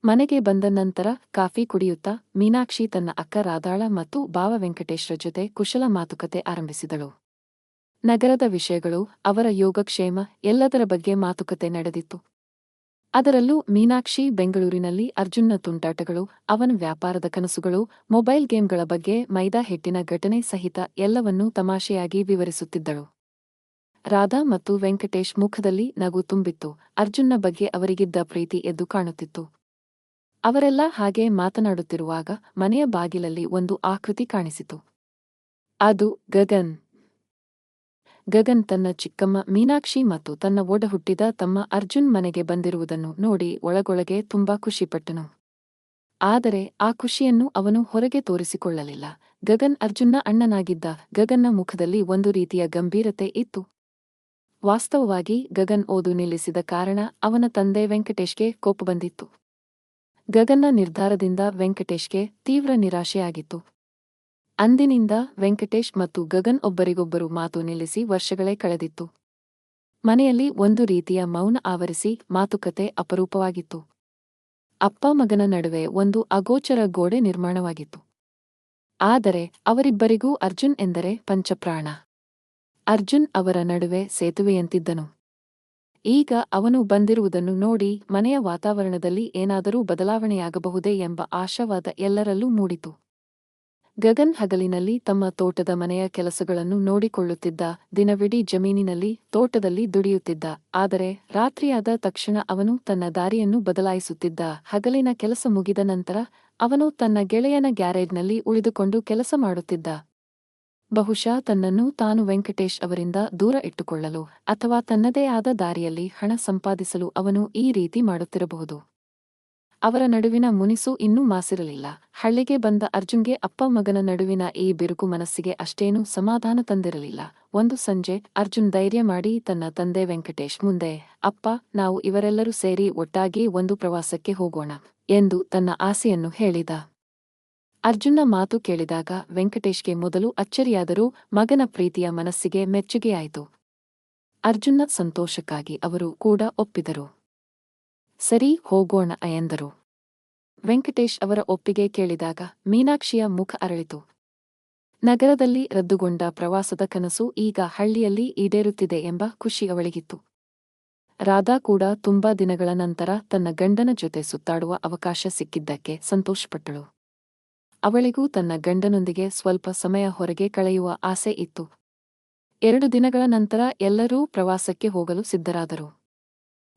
Speaker 1: ಮನೆಗೆ ಬಂದ ನಂತರ ಕಾಫಿ ಕುಡಿಯುತ್ತಾ ಮೀನಾಕ್ಷಿ ತನ್ನ ಅಕ್ಕ ರಾಧಾಳ ಮತ್ತು ಬಾವ ವೆಂಕಟೇಶ್ರ ಜೊತೆ ಕುಶಲ ಮಾತುಕತೆ ಆರಂಭಿಸಿದಳು. ನಗರದ ವಿಷಯಗಳು, ಅವರ ಯೋಗಕ್ಷೇಮ, ಎಲ್ಲದರ ಬಗ್ಗೆ ಮಾತುಕತೆ ನಡೆದಿತ್ತು. ಅದರಲ್ಲೂ ಮೀನಾಕ್ಷಿ ಬೆಂಗಳೂರಿನಲ್ಲಿ ಅರ್ಜುನ್ನ ತುಂಟಾಟಗಳು, ಅವನ ವ್ಯಾಪಾರದ ಕನಸುಗಳು, ಮೊಬೈಲ್ ಗೇಮ್ಗಳ ಬಗ್ಗೆ ಮೈದಾ ಹಿಟ್ಟಿನ ಘಟನೆ ಸಹಿತ ಎಲ್ಲವನ್ನೂ ತಮಾಷೆಯಾಗಿ ವಿವರಿಸುತ್ತಿದ್ದಳು. ರಾಧಾ ಮತ್ತು ವೆಂಕಟೇಶ್ ಮುಖದಲ್ಲಿ ನಗು ತುಂಬಿತ್ತು, ಅರ್ಜುನ್ನ ಬಗ್ಗೆ ಅವರಿಗಿದ್ದ ಪ್ರೀತಿ ಎದ್ದು ಕಾಣುತ್ತಿತ್ತು. ಅವರೆಲ್ಲ ಹಾಗೆ ಮಾತನಾಡುತ್ತಿರುವಾಗ ಮನೆಯ ಬಾಗಿಲಲ್ಲಿ ಒಂದು ಆಕೃತಿ ಕಾಣಿಸಿತು. ಅದು ಗಗನ್. ಗಗನ್ ತನ್ನ ಚಿಕ್ಕಮ್ಮ ಮೀನಾಕ್ಷಿ ಮತ್ತು ತನ್ನ ಒಡಹುಟ್ಟಿದ ತಮ್ಮ ಅರ್ಜುನ್ ಮನೆಗೆ ಬಂದಿರುವುದನ್ನು ನೋಡಿ ಒಳಗೊಳಗೆ ತುಂಬಾ ಖುಷಿಪಟ್ಟನು. ಆದರೆ ಆ ಖುಷಿಯನ್ನು ಅವನು ಹೊರಗೆ ತೋರಿಸಿಕೊಳ್ಳಲಿಲ್ಲ. ಗಗನ್ ಅರ್ಜುನ್ನ ಅಣ್ಣನಾಗಿದ್ದ ಗಗನ್ನ ಮುಖದಲ್ಲಿ ಒಂದು ರೀತಿಯ ಗಂಭೀರತೆ ಇತ್ತು. ವಾಸ್ತವವಾಗಿ ಗಗನ್ ಓದು ನಿಲ್ಲಿಸಿದ ಕಾರಣ ಅವನ ತಂದೆ ವೆಂಕಟೇಶ್ಗೆ ಕೋಪ ಬಂದಿತ್ತು. ಗಗನ್ನ ನಿರ್ಧಾರದಿಂದ ವೆಂಕಟೇಶ್ಗೆ ತೀವ್ರ ನಿರಾಶೆಯಾಗಿತ್ತು. ಅಂದಿನಿಂದ ವೆಂಕಟೇಶ್ ಮತ್ತು ಗಗನ್ ಒಬ್ಬರಿಗೊಬ್ಬರು ಮಾತು ನಿಲ್ಲಿಸಿ ವರ್ಷಗಳೇ ಕಳೆದಿತ್ತು. ಮನೆಯಲ್ಲಿ ಒಂದು ರೀತಿಯ ಮೌನ ಆವರಿಸಿ ಮಾತುಕತೆ ಅಪರೂಪವಾಗಿತ್ತು. ಅಪ್ಪ ಮಗನ ನಡುವೆ ಒಂದು ಅಗೋಚರ ಗೋಡೆ ನಿರ್ಮಾಣವಾಗಿತ್ತು. ಆದರೆ ಅವರಿಬ್ಬರಿಗೂ ಅರ್ಜುನ್ ಎಂದರೆ ಪಂಚಪ್ರಾಣ. ಅರ್ಜುನ್ ಅವರ ನಡುವೆ ಸೇತುವೆಯಂತಿದ್ದನು. ಈಗ ಅವನು ಬಂದಿರುವುದನ್ನು ನೋಡಿ ಮನೆಯ ವಾತಾವರಣದಲ್ಲಿ ಏನಾದರೂ ಬದಲಾವಣೆಯಾಗಬಹುದೇ ಎಂಬ ಆಶಾವಾದ ಎಲ್ಲರಲ್ಲೂ ಮೂಡಿತು. ಗಗನ್ ಹಗಲಿನಲ್ಲಿ ತಮ್ಮ ತೋಟದ ಮನೆಯ ಕೆಲಸಗಳನ್ನು ನೋಡಿಕೊಳ್ಳುತ್ತಿದ್ದ ದಿನವಿಡೀ ಜಮೀನಿನಲ್ಲಿ ತೋಟದಲ್ಲಿ ದುಡಿಯುತ್ತಿದ್ದ, ಆದರೆ ರಾತ್ರಿಯಾದ ತಕ್ಷಣ ಅವನು ತನ್ನ ದಾರಿಯನ್ನು ಬದಲಾಯಿಸುತ್ತಿದ್ದ. ಹಗಲಿನ ಕೆಲಸ ಮುಗಿದ ನಂತರ ಅವನು ತನ್ನ ಗೆಳೆಯನ ಗ್ಯಾರೇಜ್ನಲ್ಲಿ ಉಳಿದುಕೊಂಡು ಕೆಲಸ ಮಾಡುತ್ತಿದ್ದ. ಬಹುಶಃ ತನ್ನನ್ನು ತಾನು ವೆಂಕಟೇಶ್ ಅವರಿಂದ ದೂರ ಇಟ್ಟುಕೊಳ್ಳಲು ಅಥವಾ ತನ್ನದೇ ಆದ ದಾರಿಯಲ್ಲಿ ಹಣ ಸಂಪಾದಿಸಲು ಅವನು ಈ ರೀತಿ ಮಾಡುತ್ತಿರಬಹುದು. ಅವರ ನಡುವಿನ ಮುನಿಸು ಇನ್ನೂ ಮಾಸಿರಲಿಲ್ಲ. ಹಳ್ಳಿಗೆ ಬಂದ ಅರ್ಜುನ್ಗೆ ಅಪ್ಪ ಮಗನ ನಡುವಿನ ಈ ಬಿರುಕು ಮನಸ್ಸಿಗೆ ಅಷ್ಟೇನೂ ಸಮಾಧಾನ ತಂದಿರಲಿಲ್ಲ. ಒಂದು ಸಂಜೆ ಅರ್ಜುನ್ ಧೈರ್ಯ ಮಾಡಿ ತನ್ನ ತಂದೆ ವೆಂಕಟೇಶ್ ಮುಂದೆ, ಅಪ್ಪ, ನಾವು ಇವರೆಲ್ಲರೂ ಸೇರಿ ಒಟ್ಟಾಗಿ ಒಂದು ಪ್ರವಾಸಕ್ಕೆ ಹೋಗೋಣ ಎಂದು ತನ್ನ ಆಸೆಯನ್ನು ಹೇಳಿದ. ಅರ್ಜುನ್ನ ಮಾತು ಕೇಳಿದಾಗ ವೆಂಕಟೇಶ್ಗೆ ಮೊದಲು ಅಚ್ಚರಿಯಾದರೂ ಮಗನ ಪ್ರೀತಿಯ ಮನಸ್ಸಿಗೆ ಮೆಚ್ಚುಗೆಯಾಯಿತು. ಅರ್ಜುನ ಸಂತೋಷಕ್ಕಾಗಿ ಅವರು ಕೂಡ ಒಪ್ಪಿದರು. ಸರಿ, ಹೋಗೋಣ ಎಂದರು. ವೆಂಕಟೇಶ್ ಅವರ ಒಪ್ಪಿಗೆ ಕೇಳಿದಾಗ ಮೀನಾಕ್ಷಿಯ ಮುಖ ಅರಳಿತು. ನಗರದಲ್ಲಿ ರದ್ದುಗೊಂಡ ಪ್ರವಾಸದ ಕನಸು ಈಗ ಹಳ್ಳಿಯಲ್ಲಿ ಈಡೇರುತ್ತಿದೆ ಎಂಬ ಖುಷಿ ಅವಳಿಗಿತ್ತು. ರಾಧಾ ಕೂಡ ತುಂಬಾ ದಿನಗಳ ನಂತರ ತನ್ನ ಗಂಡನ ಜೊತೆ ಸುತ್ತಾಡುವ ಅವಕಾಶ ಸಿಕ್ಕಿದ್ದಕ್ಕೆ ಸಂತೋಷಪಟ್ಟಳು. ಅವಳಿಗೂ ತನ್ನ ಗಂಡನೊಂದಿಗೆ ಸ್ವಲ್ಪ ಸಮಯ ಹೊರಗೆ ಕಳೆಯುವ ಆಸೆ ಇತ್ತು. ಎರಡು ದಿನಗಳ ನಂತರ ಎಲ್ಲರೂ ಪ್ರವಾಸಕ್ಕೆ ಹೋಗಲು ಸಿದ್ಧರಾದರು.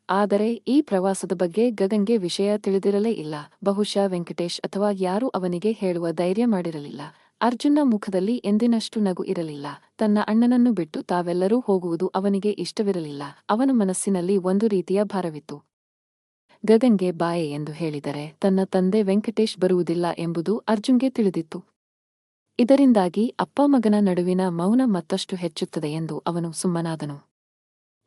Speaker 1: ಆದರೆ ಈ ಪ್ರವಾಸದ ಬಗ್ಗೆ ಗಗನ್ಗೆ ವಿಷಯ ತಿಳಿದಿರಲೇ ಇಲ್ಲ. ಬಹುಶಃ ವೆಂಕಟೇಶ್ ಅಥವಾ ಯಾರೂ ಅವನಿಗೆ ಹೇಳುವ ಧೈರ್ಯ ಮಾಡಿರಲಿಲ್ಲ. ಅರ್ಜುನ್ನ ಮುಖದಲ್ಲಿ ಎಂದಿನಷ್ಟು ನಗು ಇರಲಿಲ್ಲ. ತನ್ನ ಅಣ್ಣನನ್ನು ಬಿಟ್ಟು ತಾವೆಲ್ಲರೂ ಹೋಗುವುದು ಅವನಿಗೆ ಇಷ್ಟವಿರಲಿಲ್ಲ. ಅವನ ಮನಸ್ಸಿನಲ್ಲಿ ಒಂದು ರೀತಿಯ ಭಾರವಿತ್ತು. ಗಗನ್ಗೆ ಬಾಯೆ ಎಂದು ಹೇಳಿದರೆ ತನ್ನ ತಂದೆ ವೆಂಕಟೇಶ್ ಬರುವುದಿಲ್ಲ ಎಂಬುದು ಅರ್ಜುನ್ಗೆ ತಿಳಿದಿತ್ತು. ಇದರಿಂದಾಗಿ ಅಪ್ಪ ಮಗನ ನಡುವಿನ ಮೌನ ಮತ್ತಷ್ಟು ಹೆಚ್ಚುತ್ತದೆ ಎಂದು ಅವನು ಸುಮ್ಮನಾದನು.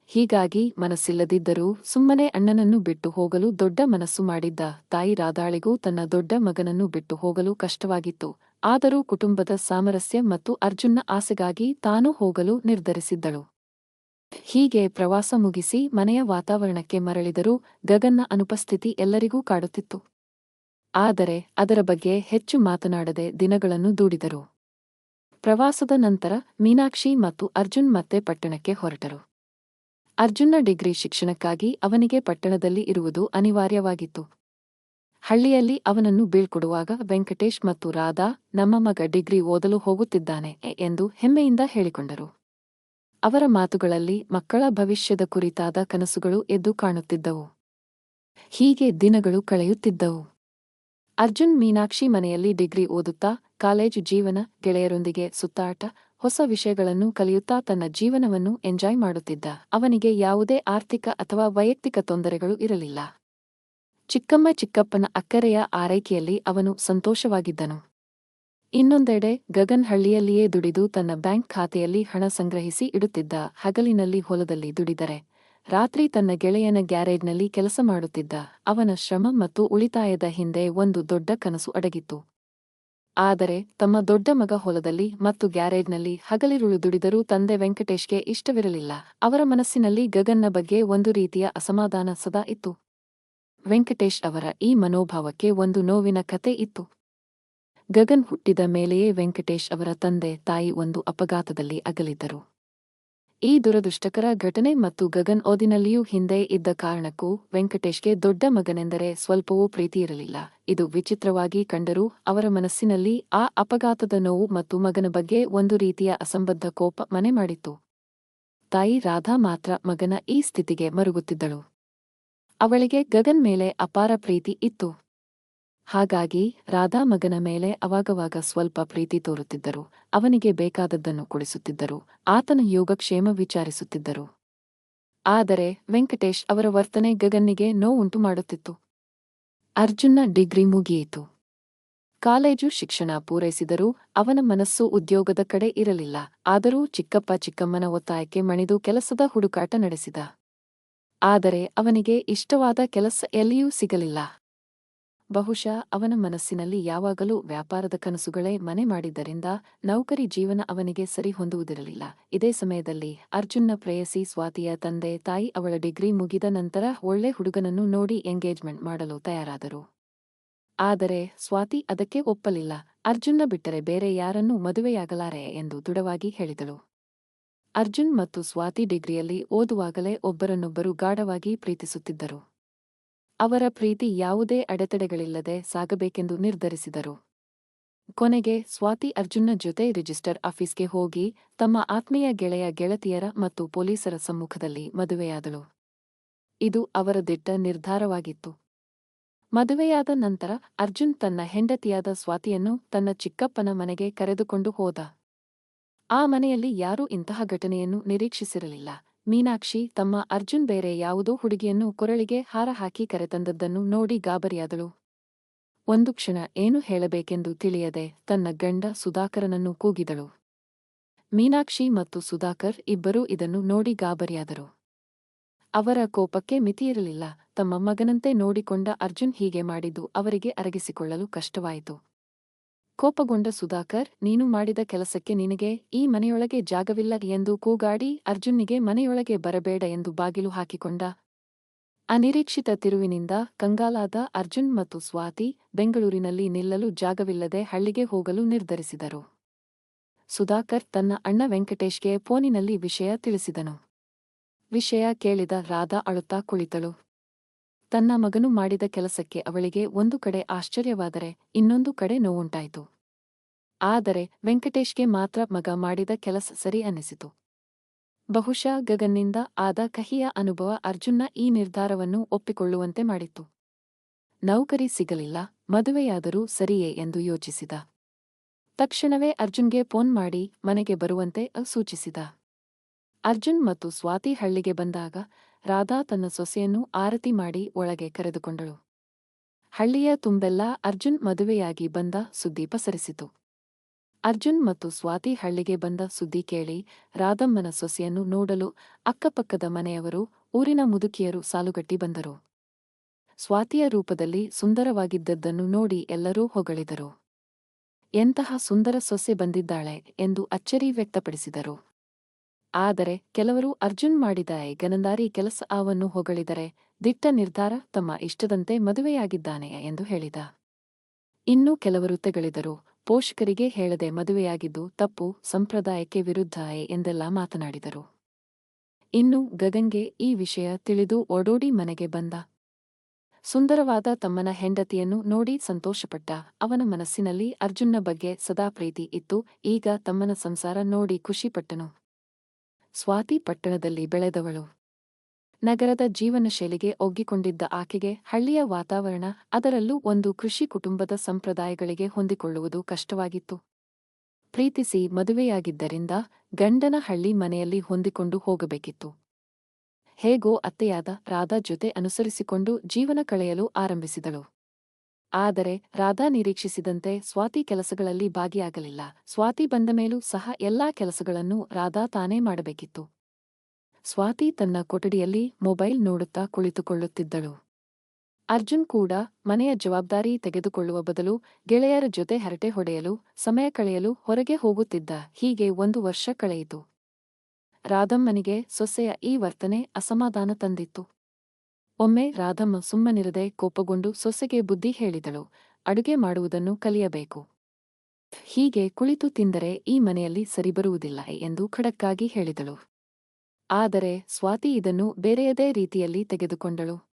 Speaker 1: ಹೀಗಾಗಿ ಮನಸ್ಸಿಲ್ಲದಿದ್ದರೂ ಸುಮ್ಮನೆ ಅಣ್ಣನನ್ನು ಬಿಟ್ಟು ಹೋಗಲು ದೊಡ್ಡ ಮನಸ್ಸು ಮಾಡಿದ್ದ ತಾಯಿ ರಾಧಾಳಿಗೂ ತನ್ನ ದೊಡ್ಡ ಮಗನನ್ನು ಬಿಟ್ಟು ಹೋಗಲು ಕಷ್ಟವಾಗಿತ್ತು. ಆದರೂ ಕುಟುಂಬದ ಸಾಮರಸ್ಯ ಮತ್ತು ಅರ್ಜುನ್ನ ಆಸೆಗಾಗಿ ತಾನೂ ಹೋಗಲು ನಿರ್ಧರಿಸಿದ್ದಳು. ಹೀಗೆ ಪ್ರವಾಸ ಮುಗಿಸಿ ಮನೆಯ ವಾತಾವರಣಕ್ಕೆ ಮರಳಿದರೂ ಗಗನ್ನ ಅನುಪಸ್ಥಿತಿ ಎಲ್ಲರಿಗೂ ಕಾಡುತ್ತಿತ್ತು. ಆದರೆ ಅದರ ಬಗ್ಗೆ ಹೆಚ್ಚು ಮಾತನಾಡದೆ ದಿನಗಳನ್ನು ದೂಡಿದರು. ಪ್ರವಾಸದ ನಂತರ ಮೀನಾಕ್ಷಿ ಮತ್ತು ಅರ್ಜುನ್ ಮತ್ತೆ ಪಟ್ಟಣಕ್ಕೆ ಹೊರಟರು. ಅರ್ಜುನ್ನ ಡಿಗ್ರಿ ಶಿಕ್ಷಣಕ್ಕಾಗಿ ಅವನಿಗೆ ಪಟ್ಟಣದಲ್ಲಿ ಇರುವುದು ಅನಿವಾರ್ಯವಾಗಿತ್ತು. ಹಳ್ಳಿಯಲ್ಲಿ ಅವನನ್ನು ಬೀಳ್ಕೊಡುವಾಗ ವೆಂಕಟೇಶ್ ಮತ್ತು ರಾಧಾ ನಮ್ಮ ಮಗ ಡಿಗ್ರಿ ಓದಲು ಹೋಗುತ್ತಿದ್ದಾನೆ ಎಂದು ಹೆಮ್ಮೆಯಿಂದ ಹೇಳಿಕೊಂಡರು. ಅವರ ಮಾತುಗಳಲ್ಲಿ ಮಕ್ಕಳ ಭವಿಷ್ಯದ ಕುರಿತಾದ ಕನಸುಗಳು ಎದ್ದು ಕಾಣುತ್ತಿದ್ದವು. ಹೀಗೆ ದಿನಗಳು ಕಳೆಯುತ್ತಿದ್ದವು. ಅರ್ಜುನ್ ಮೀನಾಕ್ಷಿ ಮನೆಯಲ್ಲಿ ಡಿಗ್ರಿ ಓದುತ್ತಾ, ಕಾಲೇಜು ಜೀವನ ಗೆಳೆಯರೊಂದಿಗೆ ಸುತ್ತಾಟ, ಹೊಸ ವಿಷಯಗಳನ್ನು ಕಲಿಯುತ್ತಾ ತನ್ನ ಜೀವನವನ್ನು ಎಂಜಾಯ್ ಮಾಡುತ್ತಿದ್ದ. ಅವನಿಗೆ ಯಾವುದೇ ಆರ್ಥಿಕ ಅಥವಾ ವೈಯಕ್ತಿಕ ತೊಂದರೆಗಳು ಇರಲಿಲ್ಲ. ಚಿಕ್ಕಮ್ಮ ಚಿಕ್ಕಪ್ಪನ ಅಕ್ಕರೆಯ ಆರೈಕೆಯಲ್ಲಿ ಅವನು ಸಂತೋಷವಾಗಿದ್ದನು. ಇನ್ನೊಂದೆಡೆ ಗಗನ್ ಹಳ್ಳಿಯಲ್ಲಿಯೇ ದುಡಿದು ತನ್ನ ಬ್ಯಾಂಕ್ ಖಾತೆಯಲ್ಲಿ ಹಣ ಸಂಗ್ರಹಿಸಿ ಇಡುತ್ತಿದ್ದ ಹಗಲಿನಲ್ಲಿ ಹೊಲದಲ್ಲಿ ದುಡಿದರೆ, ರಾತ್ರಿ ತನ್ನ ಗೆಳೆಯನ ಗ್ಯಾರೇಜ್ನಲ್ಲಿ ಕೆಲಸ ಮಾಡುತ್ತಿದ್ದ ಅವನ ಶ್ರಮ ಮತ್ತು ಉಳಿತಾಯದ ಹಿಂದೆ ಒಂದು ದೊಡ್ಡ ಕನಸು ಅಡಗಿತ್ತು. ಆದರೆ ತಮ್ಮ ದೊಡ್ಡ ಮಗ ಹೊಲದಲ್ಲಿ ಮತ್ತು ಗ್ಯಾರೇಜ್ನಲ್ಲಿ ಹಗಲಿರುಳು ದುಡಿದರೂ ತಂದೆ ವೆಂಕಟೇಶ್ಗೆ ಇಷ್ಟವಿರಲಿಲ್ಲ. ಅವರ ಮನಸ್ಸಿನಲ್ಲಿ ಗಗನ್ನ ಬಗ್ಗೆ ಒಂದು ರೀತಿಯ ಅಸಮಾಧಾನ ಸದಾ ಇತ್ತು. ವೆಂಕಟೇಶ್ ಅವರ ಈ ಮನೋಭಾವಕ್ಕೆ ಒಂದು ನೋವಿನ ಕತೆ ಇತ್ತು. ಗಗನ್ ಹುಟ್ಟಿದ ಮೇಲೆಯೇ ವೆಂಕಟೇಶ್ ಅವರ ತಂದೆ, ತಾಯಿ ಒಂದು ಅಪಘಾತದಲ್ಲಿ ಅಗಲಿದ್ದರು. ಈ ದುರದೃಷ್ಟಕರ ಘಟನೆ ಮತ್ತು ಗಗನ್ ಓದಿನಲ್ಲಿಯೂ ಹಿಂದೆ ಇದ್ದ ಕಾರಣಕ್ಕೂ ವೆಂಕಟೇಶ್ಗೆ ದೊಡ್ಡ ಮಗನೆಂದರೆ ಸ್ವಲ್ಪವೂ ಪ್ರೀತಿಯಿರಲಿಲ್ಲ ಇದು ವಿಚಿತ್ರವಾಗಿ ಕಂಡರೂ ಅವರ ಮನಸ್ಸಿನಲ್ಲಿ ಆ ಅಪಘಾತದ ನೋವು ಮತ್ತು ಮಗನ ಬಗ್ಗೆ ಒಂದು ರೀತಿಯ ಅಸಂಬದ್ಧ ಕೋಪ ಮನೆ ಮಾಡಿತ್ತು. ತಾಯಿ ರಾಧಾ ಮಾತ್ರ ಮಗನ ಈ ಸ್ಥಿತಿಗೆ ಮರುಗುತ್ತಿದ್ದಳು. ಅವಳಿಗೆ ಗಗನ್ ಮೇಲೆ ಅಪಾರ ಪ್ರೀತಿ ಇತ್ತು. ಹಾಗಾಗಿ ರಾಧಾ ಮಗನ ಮೇಲೆ ಅವಾಗವಾಗ ಸ್ವಲ್ಪ ಪ್ರೀತಿ ತೋರುತ್ತಿದ್ದರು. ಅವನಿಗೆ ಬೇಕಾದದ್ದನ್ನು ಕೊಡಿಸುತ್ತಿದ್ದರು. ಆತನ ಯೋಗಕ್ಷೇಮ ವಿಚಾರಿಸುತ್ತಿದ್ದರು. ಆದರೆ ವೆಂಕಟೇಶ್ ಅವರ ವರ್ತನೆ ಗಗನ್ನಿಗೆ ನೋವುಂಟು ಮಾಡುತ್ತಿತ್ತು. ಅರ್ಜುನ ಡಿಗ್ರಿ ಮುಗಿಯಿತು. ಕಾಲೇಜು ಶಿಕ್ಷಣ ಪೂರೈಸಿದರೂ ಅವನ ಮನಸ್ಸು ಉದ್ಯೋಗದ ಕಡೆ ಇರಲಿಲ್ಲ. ಆದರೂ ಚಿಕ್ಕಪ್ಪ ಚಿಕ್ಕಮ್ಮನ ಒತ್ತಾಯಕ್ಕೆ ಮಣಿದು ಕೆಲಸದ ಹುಡುಕಾಟ ನಡೆಸಿದ. ಆದರೆ ಅವನಿಗೆ ಇಷ್ಟವಾದ ಕೆಲಸ ಎಲ್ಲಿಯೂ ಸಿಗಲಿಲ್ಲ. ಬಹುಶಃ ಅವನ ಮನಸ್ಸಿನಲ್ಲಿ ಯಾವಾಗಲೂ ವ್ಯಾಪಾರದ ಕನಸುಗಳೇ ಮನೆ ಮಾಡಿದ್ದರಿಂದ ನೌಕರಿ ಜೀವನ ಅವನಿಗೆ ಸರಿ ಹೊಂದುವುದಿರಲಿಲ್ಲ. ಇದೇ ಸಮಯದಲ್ಲಿ ಅರ್ಜುನ್ನ ಪ್ರೇಯಸಿ ಸ್ವಾತಿಯ ತಂದೆ ತಾಯಿ ಅವಳ ಡಿಗ್ರಿ ಮುಗಿದ ನಂತರ ಒಳ್ಳೆ ಹುಡುಗನನ್ನು ನೋಡಿ ಎಂಗೇಜ್ಮೆಂಟ್ ಮಾಡಲು ತಯಾರಾದರು. ಆದರೆ ಸ್ವಾತಿ ಅದಕ್ಕೆ ಒಪ್ಪಲಿಲ್ಲ. ಅರ್ಜುನ್ನ ಬಿಟ್ಟರೆ ಬೇರೆ ಯಾರನ್ನೂ ಮದುವೆಯಾಗಲಾರೆ ಎಂದು ದೃಢವಾಗಿ ಹೇಳಿದಳು. ಅರ್ಜುನ್ ಮತ್ತು ಸ್ವಾತಿ ಡಿಗ್ರಿಯಲ್ಲಿ ಓದುವಾಗಲೇ ಒಬ್ಬರನ್ನೊಬ್ಬರು ಗಾಢವಾಗಿ ಪ್ರೀತಿಸುತ್ತಿದ್ದರು. ಅವರ ಪ್ರೀತಿ ಯಾವುದೇ ಅಡೆತಡೆಗಳಿಲ್ಲದೆ ಸಾಗಬೇಕೆಂದು ನಿರ್ಧರಿಸಿದರು. ಕೊನೆಗೆ ಸ್ವಾತಿ ಅರ್ಜುನ್ನ ಜೊತೆ ರಿಜಿಸ್ಟರ್ ಆಫೀಸ್ಗೆ ಹೋಗಿ ತಮ್ಮ ಆತ್ಮೀಯ ಗೆಳೆಯ ಗೆಳತಿಯರ ಮತ್ತು ಪೊಲೀಸರ ಸಮ್ಮುಖದಲ್ಲಿ ಮದುವೆಯಾದಳು. ಇದು ಅವರ ದಿಟ್ಟ ನಿರ್ಧಾರವಾಗಿತ್ತು. ಮದುವೆಯಾದ ನಂತರ ಅರ್ಜುನ್ ತನ್ನ ಹೆಂಡತಿಯಾದ ಸ್ವಾತಿಯನ್ನು ತನ್ನ ಚಿಕ್ಕಪ್ಪನ ಮನೆಗೆ ಕರೆದುಕೊಂಡು ಹೋದ. ಆ ಮನೆಯಲ್ಲಿ ಯಾರೂ ಇಂತಹ ಘಟನೆಯನ್ನು ನಿರೀಕ್ಷಿಸಿರಲಿಲ್ಲ. ಮೀನಾಕ್ಷಿ ತಮ್ಮ ಅರ್ಜುನ್ ಬೇರೆ ಯಾವುದೋ ಹುಡುಗಿಯನ್ನು ಕೊರಳಿಗೆ ಹಾರ ಹಾಕಿ ಕರೆತಂದದ್ದನ್ನು ನೋಡಿ ಗಾಬರಿಯಾದಳು. ಒಂದು ಕ್ಷಣ ಏನು ಹೇಳಬೇಕೆಂದು ತಿಳಿಯದೆ ತನ್ನ ಗಂಡ ಸುಧಾಕರನನ್ನು ಕೂಗಿದಳು. ಮೀನಾಕ್ಷಿ ಮತ್ತು ಸುಧಾಕರ್ ಇಬ್ಬರೂ ಇದನ್ನು ನೋಡಿ ಗಾಬರಿಯಾದರು. ಅವರ ಕೋಪಕ್ಕೆ ಮಿತಿಯಿರಲಿಲ್ಲ. ತಮ್ಮ ಮಗನಂತೆ ನೋಡಿಕೊಂಡ ಅರ್ಜುನ್ ಹೀಗೆ ಮಾಡಿದ್ದು ಅವರಿಗೆ ಅರಗಿಸಿಕೊಳ್ಳಲು ಕಷ್ಟವಾಯಿತು. ಕೋಪಗೊಂಡ ಸುಧಾಕರ್, ನೀನು ಮಾಡಿದ ಕೆಲಸಕ್ಕೆ ನಿನಗೆ ಈ ಮನೆಯೊಳಗೆ ಜಾಗವಿಲ್ಲ ಎಂದು ಕೂಗಾಡಿ ಅರ್ಜುನ್ನಿಗೆ ಮನೆಯೊಳಗೆ ಬರಬೇಡ ಎಂದು ಬಾಗಿಲು ಹಾಕಿಕೊಂಡ. ಅನಿರೀಕ್ಷಿತ ತಿರುವಿನಿಂದ ಕಂಗಾಲಾದ ಅರ್ಜುನ್ ಮತ್ತು ಸ್ವಾತಿ ಬೆಂಗಳೂರಿನಲ್ಲಿ ನಿಲ್ಲಲು ಜಾಗವಿಲ್ಲದೆ ಹಳ್ಳಿಗೆ ಹೋಗಲು ನಿರ್ಧರಿಸಿದರು. ಸುಧಾಕರ್ ತನ್ನ ಅಣ್ಣ ವೆಂಕಟೇಶ್ಗೆ ಫೋನಿನಲ್ಲಿ ವಿಷಯ ತಿಳಿಸಿದನು. ವಿಷಯ ಕೇಳಿದ ರಾಧಾ ಅಳುತ್ತಾ ಕುಳಿತಳು. ತನ್ನ ಮಗನು ಮಾಡಿದ ಕೆಲಸಕ್ಕೆ ಅವಳಿಗೆ ಒಂದು ಕಡೆ ಆಶ್ಚರ್ಯವಾದರೆ ಇನ್ನೊಂದು ಕಡೆ ನೋವುಂಟಾಯಿತು. ಆದರೆ ವೆಂಕಟೇಶ್ಗೆ ಮಾತ್ರ ಮಗ ಮಾಡಿದ ಕೆಲಸ ಸರಿ ಅನ್ನಿಸಿತು. ಬಹುಶಃ ಗಗನ್ನಿಂದ ಆದ ಕಹಿಯ ಅನುಭವ ಅರ್ಜುನ್ನ ಈ ನಿರ್ಧಾರವನ್ನು ಒಪ್ಪಿಕೊಳ್ಳುವಂತೆ ಮಾಡಿತ್ತು. ನೌಕರಿ ಸಿಗಲಿಲ್ಲ, ಮದುವೆಯಾದರೂ ಸರಿಯೇ ಎಂದು ಯೋಚಿಸಿದ. ತಕ್ಷಣವೇ ಅರ್ಜುನ್ಗೆ ಫೋನ್ ಮಾಡಿ ಮನೆಗೆ ಬರುವಂತೆ ಸೂಚಿಸಿದ. ಅರ್ಜುನ್ ಮತ್ತು ಸ್ವಾತಿ ಹಳ್ಳಿಗೆ ಬಂದಾಗ ರಾಧಾ ತನ್ನ ಸೊಸೆಯನ್ನು ಆರತಿ ಮಾಡಿ ಒಳಗೆ ಕರೆದುಕೊಂಡಳು. ಹಳ್ಳಿಯ ತುಂಬೆಲ್ಲ ಅರ್ಜುನ್ ಮದುವೆಯಾಗಿ ಬಂದ ಸುದ್ದಿ ಪಸರಿಸಿತು. ಅರ್ಜುನ್ ಮತ್ತು ಸ್ವಾತಿ ಹಳ್ಳಿಗೆ ಬಂದ ಸುದ್ದಿ ಕೇಳಿ ರಾಧಮ್ಮನ ಸೊಸೆಯನ್ನು ನೋಡಲು ಅಕ್ಕಪಕ್ಕದ ಮನೆಯವರು ಊರಿನ ಮುದುಕಿಯರು ಸಾಲುಗಟ್ಟಿ ಬಂದರು. ಸ್ವಾತಿಯ ರೂಪದಲ್ಲಿ ಸುಂದರವಾಗಿದ್ದದ್ದನ್ನು ನೋಡಿ ಎಲ್ಲರೂ ಹೊಗಳಿದರು. ಎಂತಹ ಸುಂದರ ಸೊಸೆ ಬಂದಿದ್ದಾಳೆ ಎಂದು ಅಚ್ಚರಿ ವ್ಯಕ್ತಪಡಿಸಿದರು. ಆದರೆ ಕೆಲವರು ಅರ್ಜುನ್ ಮಾಡಿದ ಗನಂದಾರಿ ಕೆಲಸ ಅವನ್ನು ಹೊಗಳಿದರೆ, ದಿಟ್ಟ ನಿರ್ಧಾರ ತಮ್ಮ ಇಷ್ಟದಂತೆ ಮದುವೆಯಾಗಿದ್ದಾನೆ ಎಂದು ಹೇಳಿದ. ಇನ್ನು ಕೆಲವರು ತೆಗಳಿದರು, ಪೋಷಕರಿಗೆ ಹೇಳದೆ ಮದುವೆಯಾಗಿದ್ದು ತಪ್ಪು, ಸಂಪ್ರದಾಯಕ್ಕೆ ವಿರುದ್ಧ ಎಂದೆಲ್ಲ ಮಾತನಾಡಿದರು. ಇನ್ನು ಗಗನ್ಗೆ ಈ ವಿಷಯ ತಿಳಿದು ಓಡೋಡಿ ಮನೆಗೆ ಬಂದ. ಸುಂದರವಾದ ತಮ್ಮನ ಹೆಂಡತಿಯನ್ನು ನೋಡಿ ಸಂತೋಷಪಟ್ಟ. ಅವನ ಮನಸ್ಸಿನಲ್ಲಿ ಅರ್ಜುನ್ನ ಬಗ್ಗೆ ಸದಾ ಪ್ರೀತಿ ಇತ್ತು, ಈಗ ತಮ್ಮನ ಸಂಸಾರ ನೋಡಿ ಖುಷಿಪಟ್ಟನು ಸ್ವಾತಿ ಪಟ್ಟಣದಲ್ಲಿ ಬೆಳೆದವಳು. ನಗರದ ಜೀವನ ಶೈಲಿಗೆ ಒಗ್ಗಿಕೊಂಡಿದ್ದ ಆಕೆಗೆ ಹಳ್ಳಿಯ ವಾತಾವರಣ, ಅದರಲ್ಲೂ ಒಂದು ಕೃಷಿ ಕುಟುಂಬದ ಸಂಪ್ರದಾಯಗಳಿಗೆ ಹೊಂದಿಕೊಳ್ಳುವುದು ಕಷ್ಟವಾಗಿತ್ತು. ಪ್ರೀತಿಸಿ ಮದುವೆಯಾಗಿದ್ದರಿಂದ ಗಂಡನ ಹಳ್ಳಿ ಮನೆಯಲ್ಲಿ ಹೊಂದಿಕೊಂಡು ಹೋಗಬೇಕಿತ್ತು. ಹೇಗೋ ಅತ್ತೆಯಾದ ರಾಧಾ ಜೊತೆ ಅನುಸರಿಸಿಕೊಂಡು ಜೀವನ ಕಳೆಯಲು ಆರಂಭಿಸಿದಳು. ಆದರೆ ರಾಧಾ ನಿರೀಕ್ಷಿಸಿದಂತೆ ಸ್ವಾತಿ ಕೆಲಸಗಳಲ್ಲಿ ಭಾಗಿಯಾಗಲಿಲ್ಲ. ಸ್ವಾತಿ ಬಂದ ಮೇಲೂ ಸಹ ಎಲ್ಲಾ ಕೆಲಸಗಳನ್ನು ರಾಧಾ ತಾನೇ ಮಾಡಬೇಕಿತ್ತು. ಸ್ವಾತಿ ತನ್ನ ಕೊಠಡಿಯಲ್ಲಿ ಮೊಬೈಲ್ ನೋಡುತ್ತಾ ಕುಳಿತುಕೊಳ್ಳುತ್ತಿದ್ದಳು. ಅರ್ಜುನ್ ಕೂಡ ಮನೆಯ ಜವಾಬ್ದಾರಿ ತೆಗೆದುಕೊಳ್ಳುವ ಬದಲು ಗೆಳೆಯರ ಜೊತೆ ಹರಟೆ ಹೊಡೆಯಲು, ಸಮಯ ಕಳೆಯಲು ಹೊರಗೆ ಹೋಗುತ್ತಿದ್ದ. ಹೀಗೆ ಒಂದು ವರ್ಷ ಕಳೆಯಿತು. ರಾಧಮ್ಮನಿಗೆ ಸೊಸೆಯ ಈ ವರ್ತನೆ ಅಸಮಾಧಾನ ತಂದಿತ್ತು. ಒಮ್ಮೆ ರಾಧಮ್ಮ ಸುಮ್ಮನಿರದೆ ಕೋಪಗೊಂಡು ಸೊಸೆಗೆ ಬುದ್ಧಿ ಹೇಳಿದಳು, ಅಡುಗೆ ಮಾಡುವುದನ್ನು ಕಲಿಯಬೇಕು. ಹೀಗೆ ಕುಳಿತು ತಿಂದರೆ ಈ ಮನೆಯಲ್ಲಿ ಸರಿಬರುವುದಿಲ್ಲ ಎಂದು ಖಡಕ್ಕಾಗಿ ಹೇಳಿದಳು. ಆದರೆ ಸ್ವಾತಿ ಇದನ್ನು ಬೇರೆಯದೇ ರೀತಿಯಲ್ಲಿ ತೆಗೆದುಕೊಂಡಳು.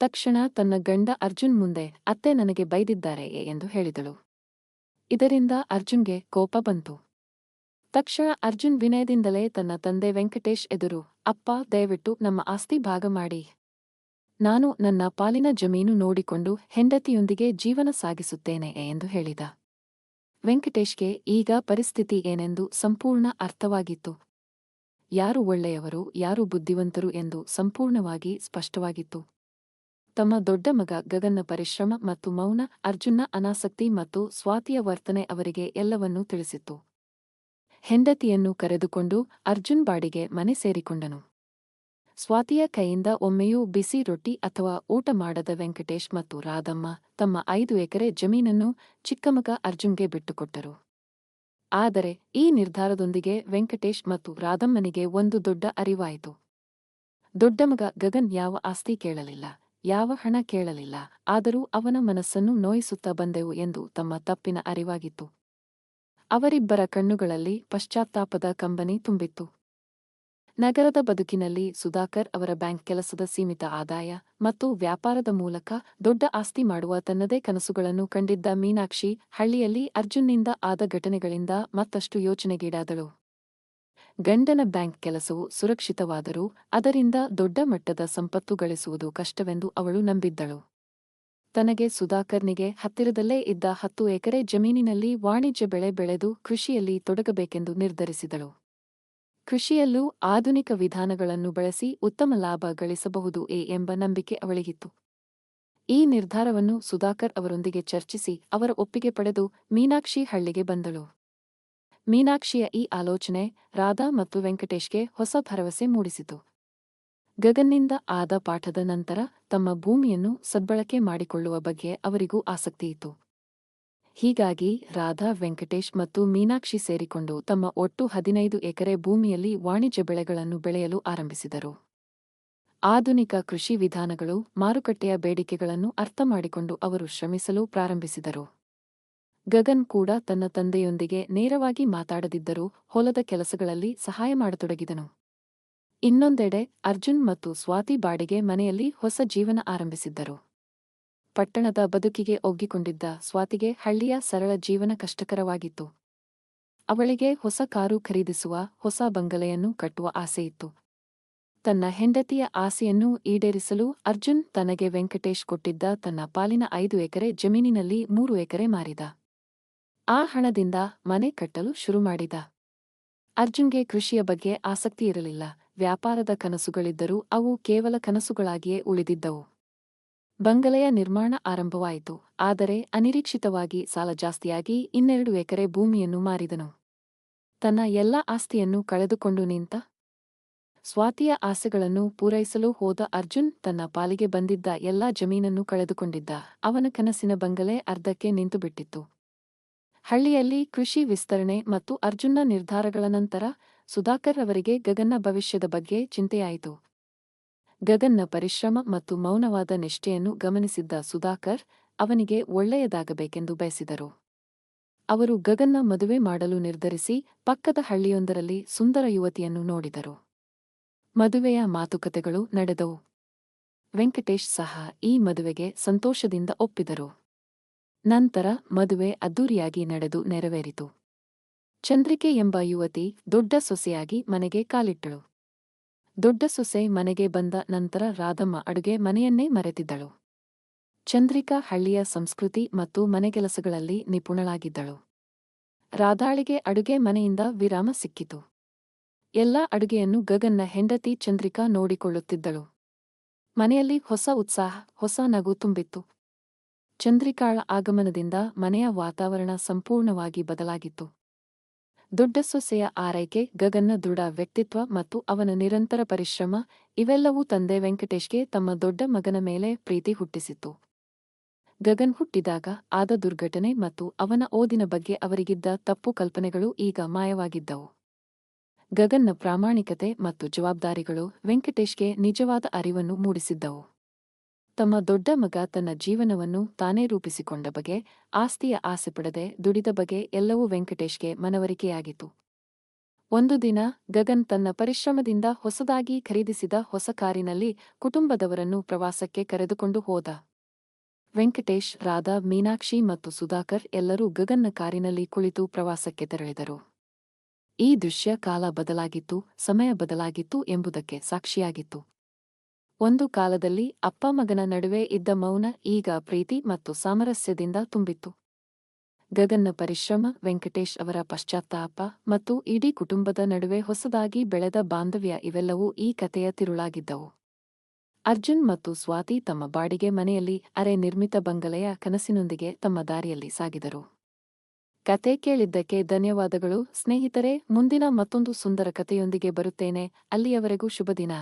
Speaker 1: ತಕ್ಷಣ ತನ್ನ ಗಂಡ ಅರ್ಜುನ್ ಮುಂದೆ, ಅತ್ತೆ ನನಗೆ ಬೈದಿದ್ದಾರೆ ಎಂದು ಹೇಳಿದಳು. ಇದರಿಂದ ಅರ್ಜುನ್ಗೆ ಕೋಪ ಬಂತು. ತಕ್ಷಣ ಅರ್ಜುನ್ ವಿನಯದಿಂದಲೇ ತನ್ನ ತಂದೆ ವೆಂಕಟೇಶ್ ಎದುರು, ಅಪ್ಪ, ದಯವಿಟ್ಟು ನಮ್ಮ ಆಸ್ತಿ ಭಾಗ ಮಾಡಿ. ನಾನು ನನ್ನ ಪಾಲಿನ ಜಮೀನು ನೋಡಿಕೊಂಡು ಹೆಂಡತಿಯೊಂದಿಗೆ ಜೀವನ ಸಾಗಿಸುತ್ತೇನೆ ಎಂದು ಹೇಳಿದ. ವೆಂಕಟೇಶ್ಗೆ ಈಗ ಪರಿಸ್ಥಿತಿ ಏನೆಂದು ಸಂಪೂರ್ಣ ಅರ್ಥವಾಗಿತ್ತು. ಯಾರು ಒಳ್ಳೆಯವರು, ಯಾರು ಬುದ್ಧಿವಂತರು ಎಂದು ಸಂಪೂರ್ಣವಾಗಿ ಸ್ಪಷ್ಟವಾಗಿತ್ತು. ತಮ್ಮ ದೊಡ್ಡ ಮಗ ಗಗನ್ನ ಪರಿಶ್ರಮ ಮತ್ತು ಮೌನ, ಅರ್ಜುನ್ನ ಅನಾಸಕ್ತಿ ಮತ್ತು ಸ್ವಾತಿಯ ವರ್ತನೆ ಅವರಿಗೆ ಎಲ್ಲವನ್ನೂ ತಿಳಿಸಿತ್ತು. ಹೆಂಡತಿಯನ್ನು ಕರೆದುಕೊಂಡು ಅರ್ಜುನ್ ಬಾಡಿಗೆ ಮನೆ ಸೇರಿಕೊಂಡನು. ಸ್ವಾತಿಯ ಕೈಯಿಂದ ಒಮ್ಮೆಯೂ ಬಿಸಿ ರೊಟ್ಟಿ ಅಥವಾ ಊಟ ಮಾಡದ ವೆಂಕಟೇಶ್ ಮತ್ತು ರಾಧಮ್ಮ ತಮ್ಮ ಐದು ಎಕರೆ ಜಮೀನನ್ನು ಚಿಕ್ಕಮಗ ಅರ್ಜುನ್ಗೆ ಬಿಟ್ಟುಕೊಟ್ಟರು. ಆದರೆ ಈ ನಿರ್ಧಾರದೊಂದಿಗೆ ವೆಂಕಟೇಶ್ ಮತ್ತು ರಾಧಮ್ಮನಿಗೆ ಒಂದು ದೊಡ್ಡ ಅರಿವಾಯಿತು. ದೊಡ್ಡಮಗ ಗಗನ್ ಯಾವ ಆಸ್ತಿ ಕೇಳಲಿಲ್ಲ, ಯಾವ ಹಣ ಕೇಳಲಿಲ್ಲ, ಆದರೂ ಅವನ ಮನಸ್ಸನ್ನು ನೋಯಿಸುತ್ತಾ ಬಂದೆವು ಎಂದು ತಮ್ಮ ತಪ್ಪಿನ ಅರಿವಾಗಿತ್ತು. ಅವರಿಬ್ಬರ ಕಣ್ಣುಗಳಲ್ಲಿ ಪಶ್ಚಾತ್ತಾಪದ ಕಂಬನಿ ತುಂಬಿತ್ತು. ನಗರದ ಬದುಕಿನಲ್ಲಿ ಸುಧಾಕರ್ ಅವರ ಬ್ಯಾಂಕ್ ಕೆಲಸದ ಸೀಮಿತ ಆದಾಯ ಮತ್ತು ವ್ಯಾಪಾರದ ಮೂಲಕ ದೊಡ್ಡ ಆಸ್ತಿ ಮಾಡುವ ತನ್ನದೇ ಕನಸುಗಳನ್ನು ಕಂಡಿದ್ದ ಮೀನಾಕ್ಷಿ, ಹಳ್ಳಿಯಲ್ಲಿ ಅರ್ಜುನ್ನಿಂದ ಆದ ಘಟನೆಗಳಿಂದ ಮತ್ತಷ್ಟು ಯೋಚನೆಗೀಡಾದಳು. ಗಂಡನ ಬ್ಯಾಂಕ್ ಕೆಲಸವು ಸುರಕ್ಷಿತವಾದರೂ ಅದರಿಂದ ದೊಡ್ಡ ಮಟ್ಟದ ಸಂಪತ್ತು ಗಳಿಸುವುದು ಕಷ್ಟವೆಂದು ಅವಳು ನಂಬಿದ್ದಳು. ತನಗೆ ಸುಧಾಕರ್ನಿಗೆ ಹತ್ತಿರದಲ್ಲೇ ಇದ್ದ ಹತ್ತು ಎಕರೆ ಜಮೀನಿನಲ್ಲಿ ವಾಣಿಜ್ಯ ಬೆಳೆ ಬೆಳೆದು ಕೃಷಿಯಲ್ಲಿ ತೊಡಗಬೇಕೆಂದು ನಿರ್ಧರಿಸಿದಳು. ಕೃಷಿಯಲ್ಲೂ ಆಧುನಿಕ ವಿಧಾನಗಳನ್ನು ಬಳಸಿ ಉತ್ತಮ ಲಾಭ ಗಳಿಸಬಹುದು ಎ ಎಂಬ ನಂಬಿಕೆ ಅವಳಿಗಿತ್ತು. ಈ ನಿರ್ಧಾರವನ್ನು ಸುಧಾಕರ್ ಅವರೊಂದಿಗೆ ಚರ್ಚಿಸಿ ಅವರ ಒಪ್ಪಿಗೆ ಪಡೆದು ಮೀನಾಕ್ಷಿ ಹಳ್ಳಿಗೆ ಬಂದಳು. ಮೀನಾಕ್ಷಿಯ ಈ ಆಲೋಚನೆ ರಾಧಾ ಮತ್ತು ವೆಂಕಟೇಶ್ಗೆ ಹೊಸ ಭರವಸೆ ಮೂಡಿಸಿತು. ಗಗನ್ನಿಂದ ಆದ ಪಾಠದ ನಂತರ ತಮ್ಮ ಭೂಮಿಯನ್ನು ಸದ್ಬಳಕೆ ಮಾಡಿಕೊಳ್ಳುವ ಬಗ್ಗೆ ಅವರಿಗೂ ಆಸಕ್ತಿಯಿತ್ತು. ಹೀಗಾಗಿ ರಾಧಾ, ವೆಂಕಟೇಶ್ ಮತ್ತು ಮೀನಾಕ್ಷಿ ಸೇರಿಕೊಂಡು ತಮ್ಮ ಒಟ್ಟು ಹದಿನೈದು ಎಕರೆ ಭೂಮಿಯಲ್ಲಿ ವಾಣಿಜ್ಯ ಬೆಳೆಗಳನ್ನು ಬೆಳೆಯಲು ಆರಂಭಿಸಿದರು. ಆಧುನಿಕ ಕೃಷಿ ವಿಧಾನಗಳು ಮಾರುಕಟ್ಟೆಯ ಬೇಡಿಕೆಗಳನ್ನು ಅರ್ಥಮಾಡಿಕೊಂಡು ಅವರು ಶ್ರಮಿಸಲು ಪ್ರಾರಂಭಿಸಿದರು. ಗಗನ್ ಕೂಡ ತನ್ನ ತಂದೆಯೊಂದಿಗೆ ನೇರವಾಗಿ ಮಾತಾಡದಿದ್ದರೂ ಹೊಲದ ಕೆಲಸಗಳಲ್ಲಿ ಸಹಾಯ ಮಾಡತೊಡಗಿದನು. ಇನ್ನೊಂದೆಡೆ ಅರ್ಜುನ್ ಮತ್ತು ಸ್ವಾತಿ ಬಾಡಿಗೆ ಮನೆಯಲ್ಲಿ ಹೊಸ ಜೀವನ ಆರಂಭಿಸಿದ್ದರು. ಪಟ್ಟಣದ ಬದುಕಿಗೆ ಒಗ್ಗಿಕೊಂಡಿದ್ದ ಸ್ವಾತಿಗೆ ಹಳ್ಳಿಯ ಸರಳ ಜೀವನ ಕಷ್ಟಕರವಾಗಿತ್ತು. ಅವಳಿಗೆ ಹೊಸ ಕಾರು ಖರೀದಿಸುವ, ಹೊಸ ಬಂಗಲೆಯನ್ನು ಕಟ್ಟುವ ಆಸೆಯಿತ್ತು. ತನ್ನ ಹೆಂಡತಿಯ ಆಸೆಯನ್ನು ಈಡೇರಿಸಲು ಅರ್ಜುನ್ ತನಗೆ ವೆಂಕಟೇಶ್ ಕೊಟ್ಟಿದ್ದ ತನ್ನ ಪಾಲಿನ ಐದು ಎಕರೆ ಜಮೀನಿನಲ್ಲಿ ಮೂರು ಎಕರೆ ಮಾರಿದ. ಆ ಹಣದಿಂದ ಮನೆ ಕಟ್ಟಲು ಶುರು ಮಾಡಿದ. ಅರ್ಜುನ್ಗೆ ಕೃಷಿಯ ಬಗ್ಗೆ ಆಸಕ್ತಿ ಇರಲಿಲ್ಲ. ವ್ಯಾಪಾರದ ಕನಸುಗಳಿದ್ದರೂ ಅವು ಕೇವಲ ಕನಸುಗಳಾಗಿಯೇ ಉಳಿದಿದ್ದವು. ಬಂಗಲೆಯ ನಿರ್ಮಾಣ ಆರಂಭವಾಯಿತು, ಆದರೆ ಅನಿರೀಕ್ಷಿತವಾಗಿ ಸಾಲ ಜಾಸ್ತಿಯಾಗಿ ಇನ್ನೆರಡು ಎಕರೆ ಭೂಮಿಯನ್ನು ಮಾರಿದನು. ತನ್ನ ಎಲ್ಲ ಆಸ್ತಿಯನ್ನು ಕಳೆದುಕೊಂಡು ನಿಂತ ಸ್ವಾತಿಯ ಆಸೆಗಳನ್ನು ಪೂರೈಸಲು ಹೋದ ಅರ್ಜುನ್ ತನ್ನ ಪಾಲಿಗೆ ಬಂದಿದ್ದ ಎಲ್ಲಾ ಜಮೀನನ್ನು ಕಳೆದುಕೊಂಡಿದ್ದ. ಅವನ ಕನಸಿನ ಬಂಗಲೆ ಅರ್ಧಕ್ಕೆ ನಿಂತುಬಿಟ್ಟಿತ್ತು. ಹಳ್ಳಿಯಲ್ಲಿ ಕೃಷಿ ವಿಸ್ತರಣೆ ಮತ್ತು ಅರ್ಜುನ್ನ ನಿರ್ಧಾರಗಳ ನಂತರ ಸುಧಾಕರ್ ಅವರಿಗೆ ಗಗನ್ನ ಭವಿಷ್ಯದ ಬಗ್ಗೆ ಚಿಂತೆಯಾಯಿತು. ಗಗನ್ನ ಪರಿಶ್ರಮ ಮತ್ತು ಮೌನವಾದ ನಿಷ್ಠೆಯನ್ನು ಗಮನಿಸಿದ್ದ ಸುಧಾಕರ್ ಅವನಿಗೆ ಒಳ್ಳೆಯದಾಗಬೇಕೆಂದು ಬಯಸಿದರು. ಅವರು ಗಗನ್ನ ಮದುವೆ ಮಾಡಲು ನಿರ್ಧರಿಸಿ ಪಕ್ಕದ ಹಳ್ಳಿಯೊಂದರಲ್ಲಿ ಸುಂದರ ಯುವತಿಯನ್ನು ನೋಡಿದರು. ಮದುವೆಯ ಮಾತುಕತೆಗಳು ನಡೆದವು. ವೆಂಕಟೇಶ್ ಸಹ ಈ ಮದುವೆಗೆ ಸಂತೋಷದಿಂದ ಒಪ್ಪಿದರು. ನಂತರ ಮದುವೆ ಅದ್ದೂರಿಯಾಗಿ ನಡೆದು ನೆರವೇರಿತು. ಚಂದ್ರಿಕೆ ಎಂಬ ಯುವತಿ ದೊಡ್ಡ ಸೊಸೆಯಾಗಿ ಮನೆಗೆ ಕಾಲಿಟ್ಟಳು. ದೊಡ್ಡ ಸೊಸೆ ಮನೆಗೆ ಬಂದ ನಂತರ ರಾಧಮ್ಮ ಅಡುಗೆ ಮನೆಯನ್ನೇ ಮರೆತಿದ್ದಳು. ಚಂದ್ರಿಕಾ ಹಳ್ಳಿಯ ಸಂಸ್ಕೃತಿ ಮತ್ತು ಮನೆಗೆಲಸಗಳಲ್ಲಿ ನಿಪುಣಳಾಗಿದ್ದಳು. ರಾಧಾಳಿಗೆ ಅಡುಗೆ ಮನೆಯಿಂದ ವಿರಾಮ ಸಿಕ್ಕಿತು. ಎಲ್ಲ ಅಡುಗೆಯನ್ನು ಗಗನ್ನ ಹೆಂಡತಿ ಚಂದ್ರಿಕಾ ನೋಡಿಕೊಳ್ಳುತ್ತಿದ್ದಳು. ಮನೆಯಲ್ಲಿ ಹೊಸ ಉತ್ಸಾಹ, ಹೊಸ ನಗು ತುಂಬಿತ್ತು. ಚಂದ್ರಿಕಾಳ ಆಗಮನದಿಂದ ಮನೆಯ ವಾತಾವರಣ ಸಂಪೂರ್ಣವಾಗಿ ಬದಲಾಗಿತ್ತು. ದೊಡ್ಡ ಸೊಸೆಯ ಆರೈಕೆ ಗಗನ್ನ ದೃಢ ವ್ಯಕ್ತಿತ್ವ ಮತ್ತು ಅವನ ನಿರಂತರ ಪರಿಶ್ರಮ, ಇವೆಲ್ಲವೂ ತಂದೆ ವೆಂಕಟೇಶ್ಗೆ ತಮ್ಮ ದೊಡ್ಡ ಮಗನ ಮೇಲೆ ಪ್ರೀತಿ ಹುಟ್ಟಿಸಿತು. ಗಗನ್ ಹುಟ್ಟಿದಾಗ ಆದ ದುರ್ಘಟನೆ ಮತ್ತು ಅವನ ಓದಿನ ಬಗ್ಗೆ ಅವರಿಗಿದ್ದ ತಪ್ಪು ಕಲ್ಪನೆಗಳು ಈಗ ಮಾಯವಾಗಿದ್ದವು. ಗಗನ್ನ ಪ್ರಾಮಾಣಿಕತೆ ಮತ್ತು ಜವಾಬ್ದಾರಿಗಳು ವೆಂಕಟೇಶ್ಗೆ ನಿಜವಾದ ಅರಿವನ್ನು ಮೂಡಿಸಿದ್ದವು. ತಮ್ಮ ದೊಡ್ಡ ಮಗ ತನ್ನ ಜೀವನವನ್ನು ತಾನೇ ರೂಪಿಸಿಕೊಂಡ ಬಗೆ ಆಸ್ತಿಯ ಆಸೆ ಪಡದೆ ದುಡಿದ ಬಗೆ ಎಲ್ಲವೂ ವೆಂಕಟೇಶ್ಗೆ ಮನವರಿಕೆಯಾಗಿತು ಒಂದು ದಿನ ಗಗನ್ ತನ್ನ ಪರಿಶ್ರಮದಿಂದ ಹೊಸದಾಗಿ ಖರೀದಿಸಿದ ಹೊಸ ಕಾರಿನಲ್ಲಿ ಕುಟುಂಬದವರನ್ನು ಪ್ರವಾಸಕ್ಕೆ ಕರೆದುಕೊಂಡು ಹೋದ. ವೆಂಕಟೇಶ್, ರಾಧಾ, ಮೀನಾಕ್ಷಿ ಮತ್ತು ಸುಧಾಕರ್ ಎಲ್ಲರೂ ಗಗನ್ನ ಕಾರಿನಲ್ಲಿ ಕುಳಿತು ಪ್ರವಾಸಕ್ಕೆ ತೆರಳಿದರು. ಈ ದೃಶ್ಯ ಕಾಲ ಬದಲಾಗಿತ್ತು, ಸಮಯ ಬದಲಾಗಿತ್ತು ಎಂಬುದಕ್ಕೆ ಸಾಕ್ಷಿಯಾಗಿತ್ತು. ಒಂದು ಕಾಲದಲ್ಲಿ ಅಪ್ಪ ಮಗನ ನಡುವೆ ಇದ್ದ ಮೌನ ಈಗ ಪ್ರೀತಿ ಮತ್ತು ಸಾಮರಸ್ಯದಿಂದ ತುಂಬಿತ್ತು. ಗಗನ್ನ ಪರಿಶ್ರಮ, ವೆಂಕಟೇಶ್ ಅವರ ಪಶ್ಚಾತ್ತಾಪ ಮತ್ತು ಇಡೀ ಕುಟುಂಬದ ನಡುವೆ ಹೊಸದಾಗಿ ಬೆಳೆದ ಬಾಂಧವ್ಯ ಇವೆಲ್ಲವೂ ಈ ಕಥೆಯ ತಿರುಳಾಗಿದ್ದವು. ಅರ್ಜುನ್ ಮತ್ತು ಸ್ವಾತಿ ತಮ್ಮ ಬಾಡಿಗೆ ಮನೆಯಲ್ಲಿ ಅರೆ ನಿರ್ಮಿತ ಬಂಗಲೆಯ ಕನಸಿನೊಂದಿಗೆ ತಮ್ಮ ದಾರಿಯಲ್ಲಿ ಸಾಗಿದರು. ಕತೆ ಕೇಳಿದ್ದಕ್ಕೆ ಧನ್ಯವಾದಗಳು. ಸ್ನೇಹಿತರೆ, ಮುಂದಿನ ಮತ್ತೊಂದು ಸುಂದರ ಕಥೆಯೊಂದಿಗೆ ಬರುತ್ತೇನೆ. ಅಲ್ಲಿಯವರೆಗೂ ಶುಭ ದಿನ.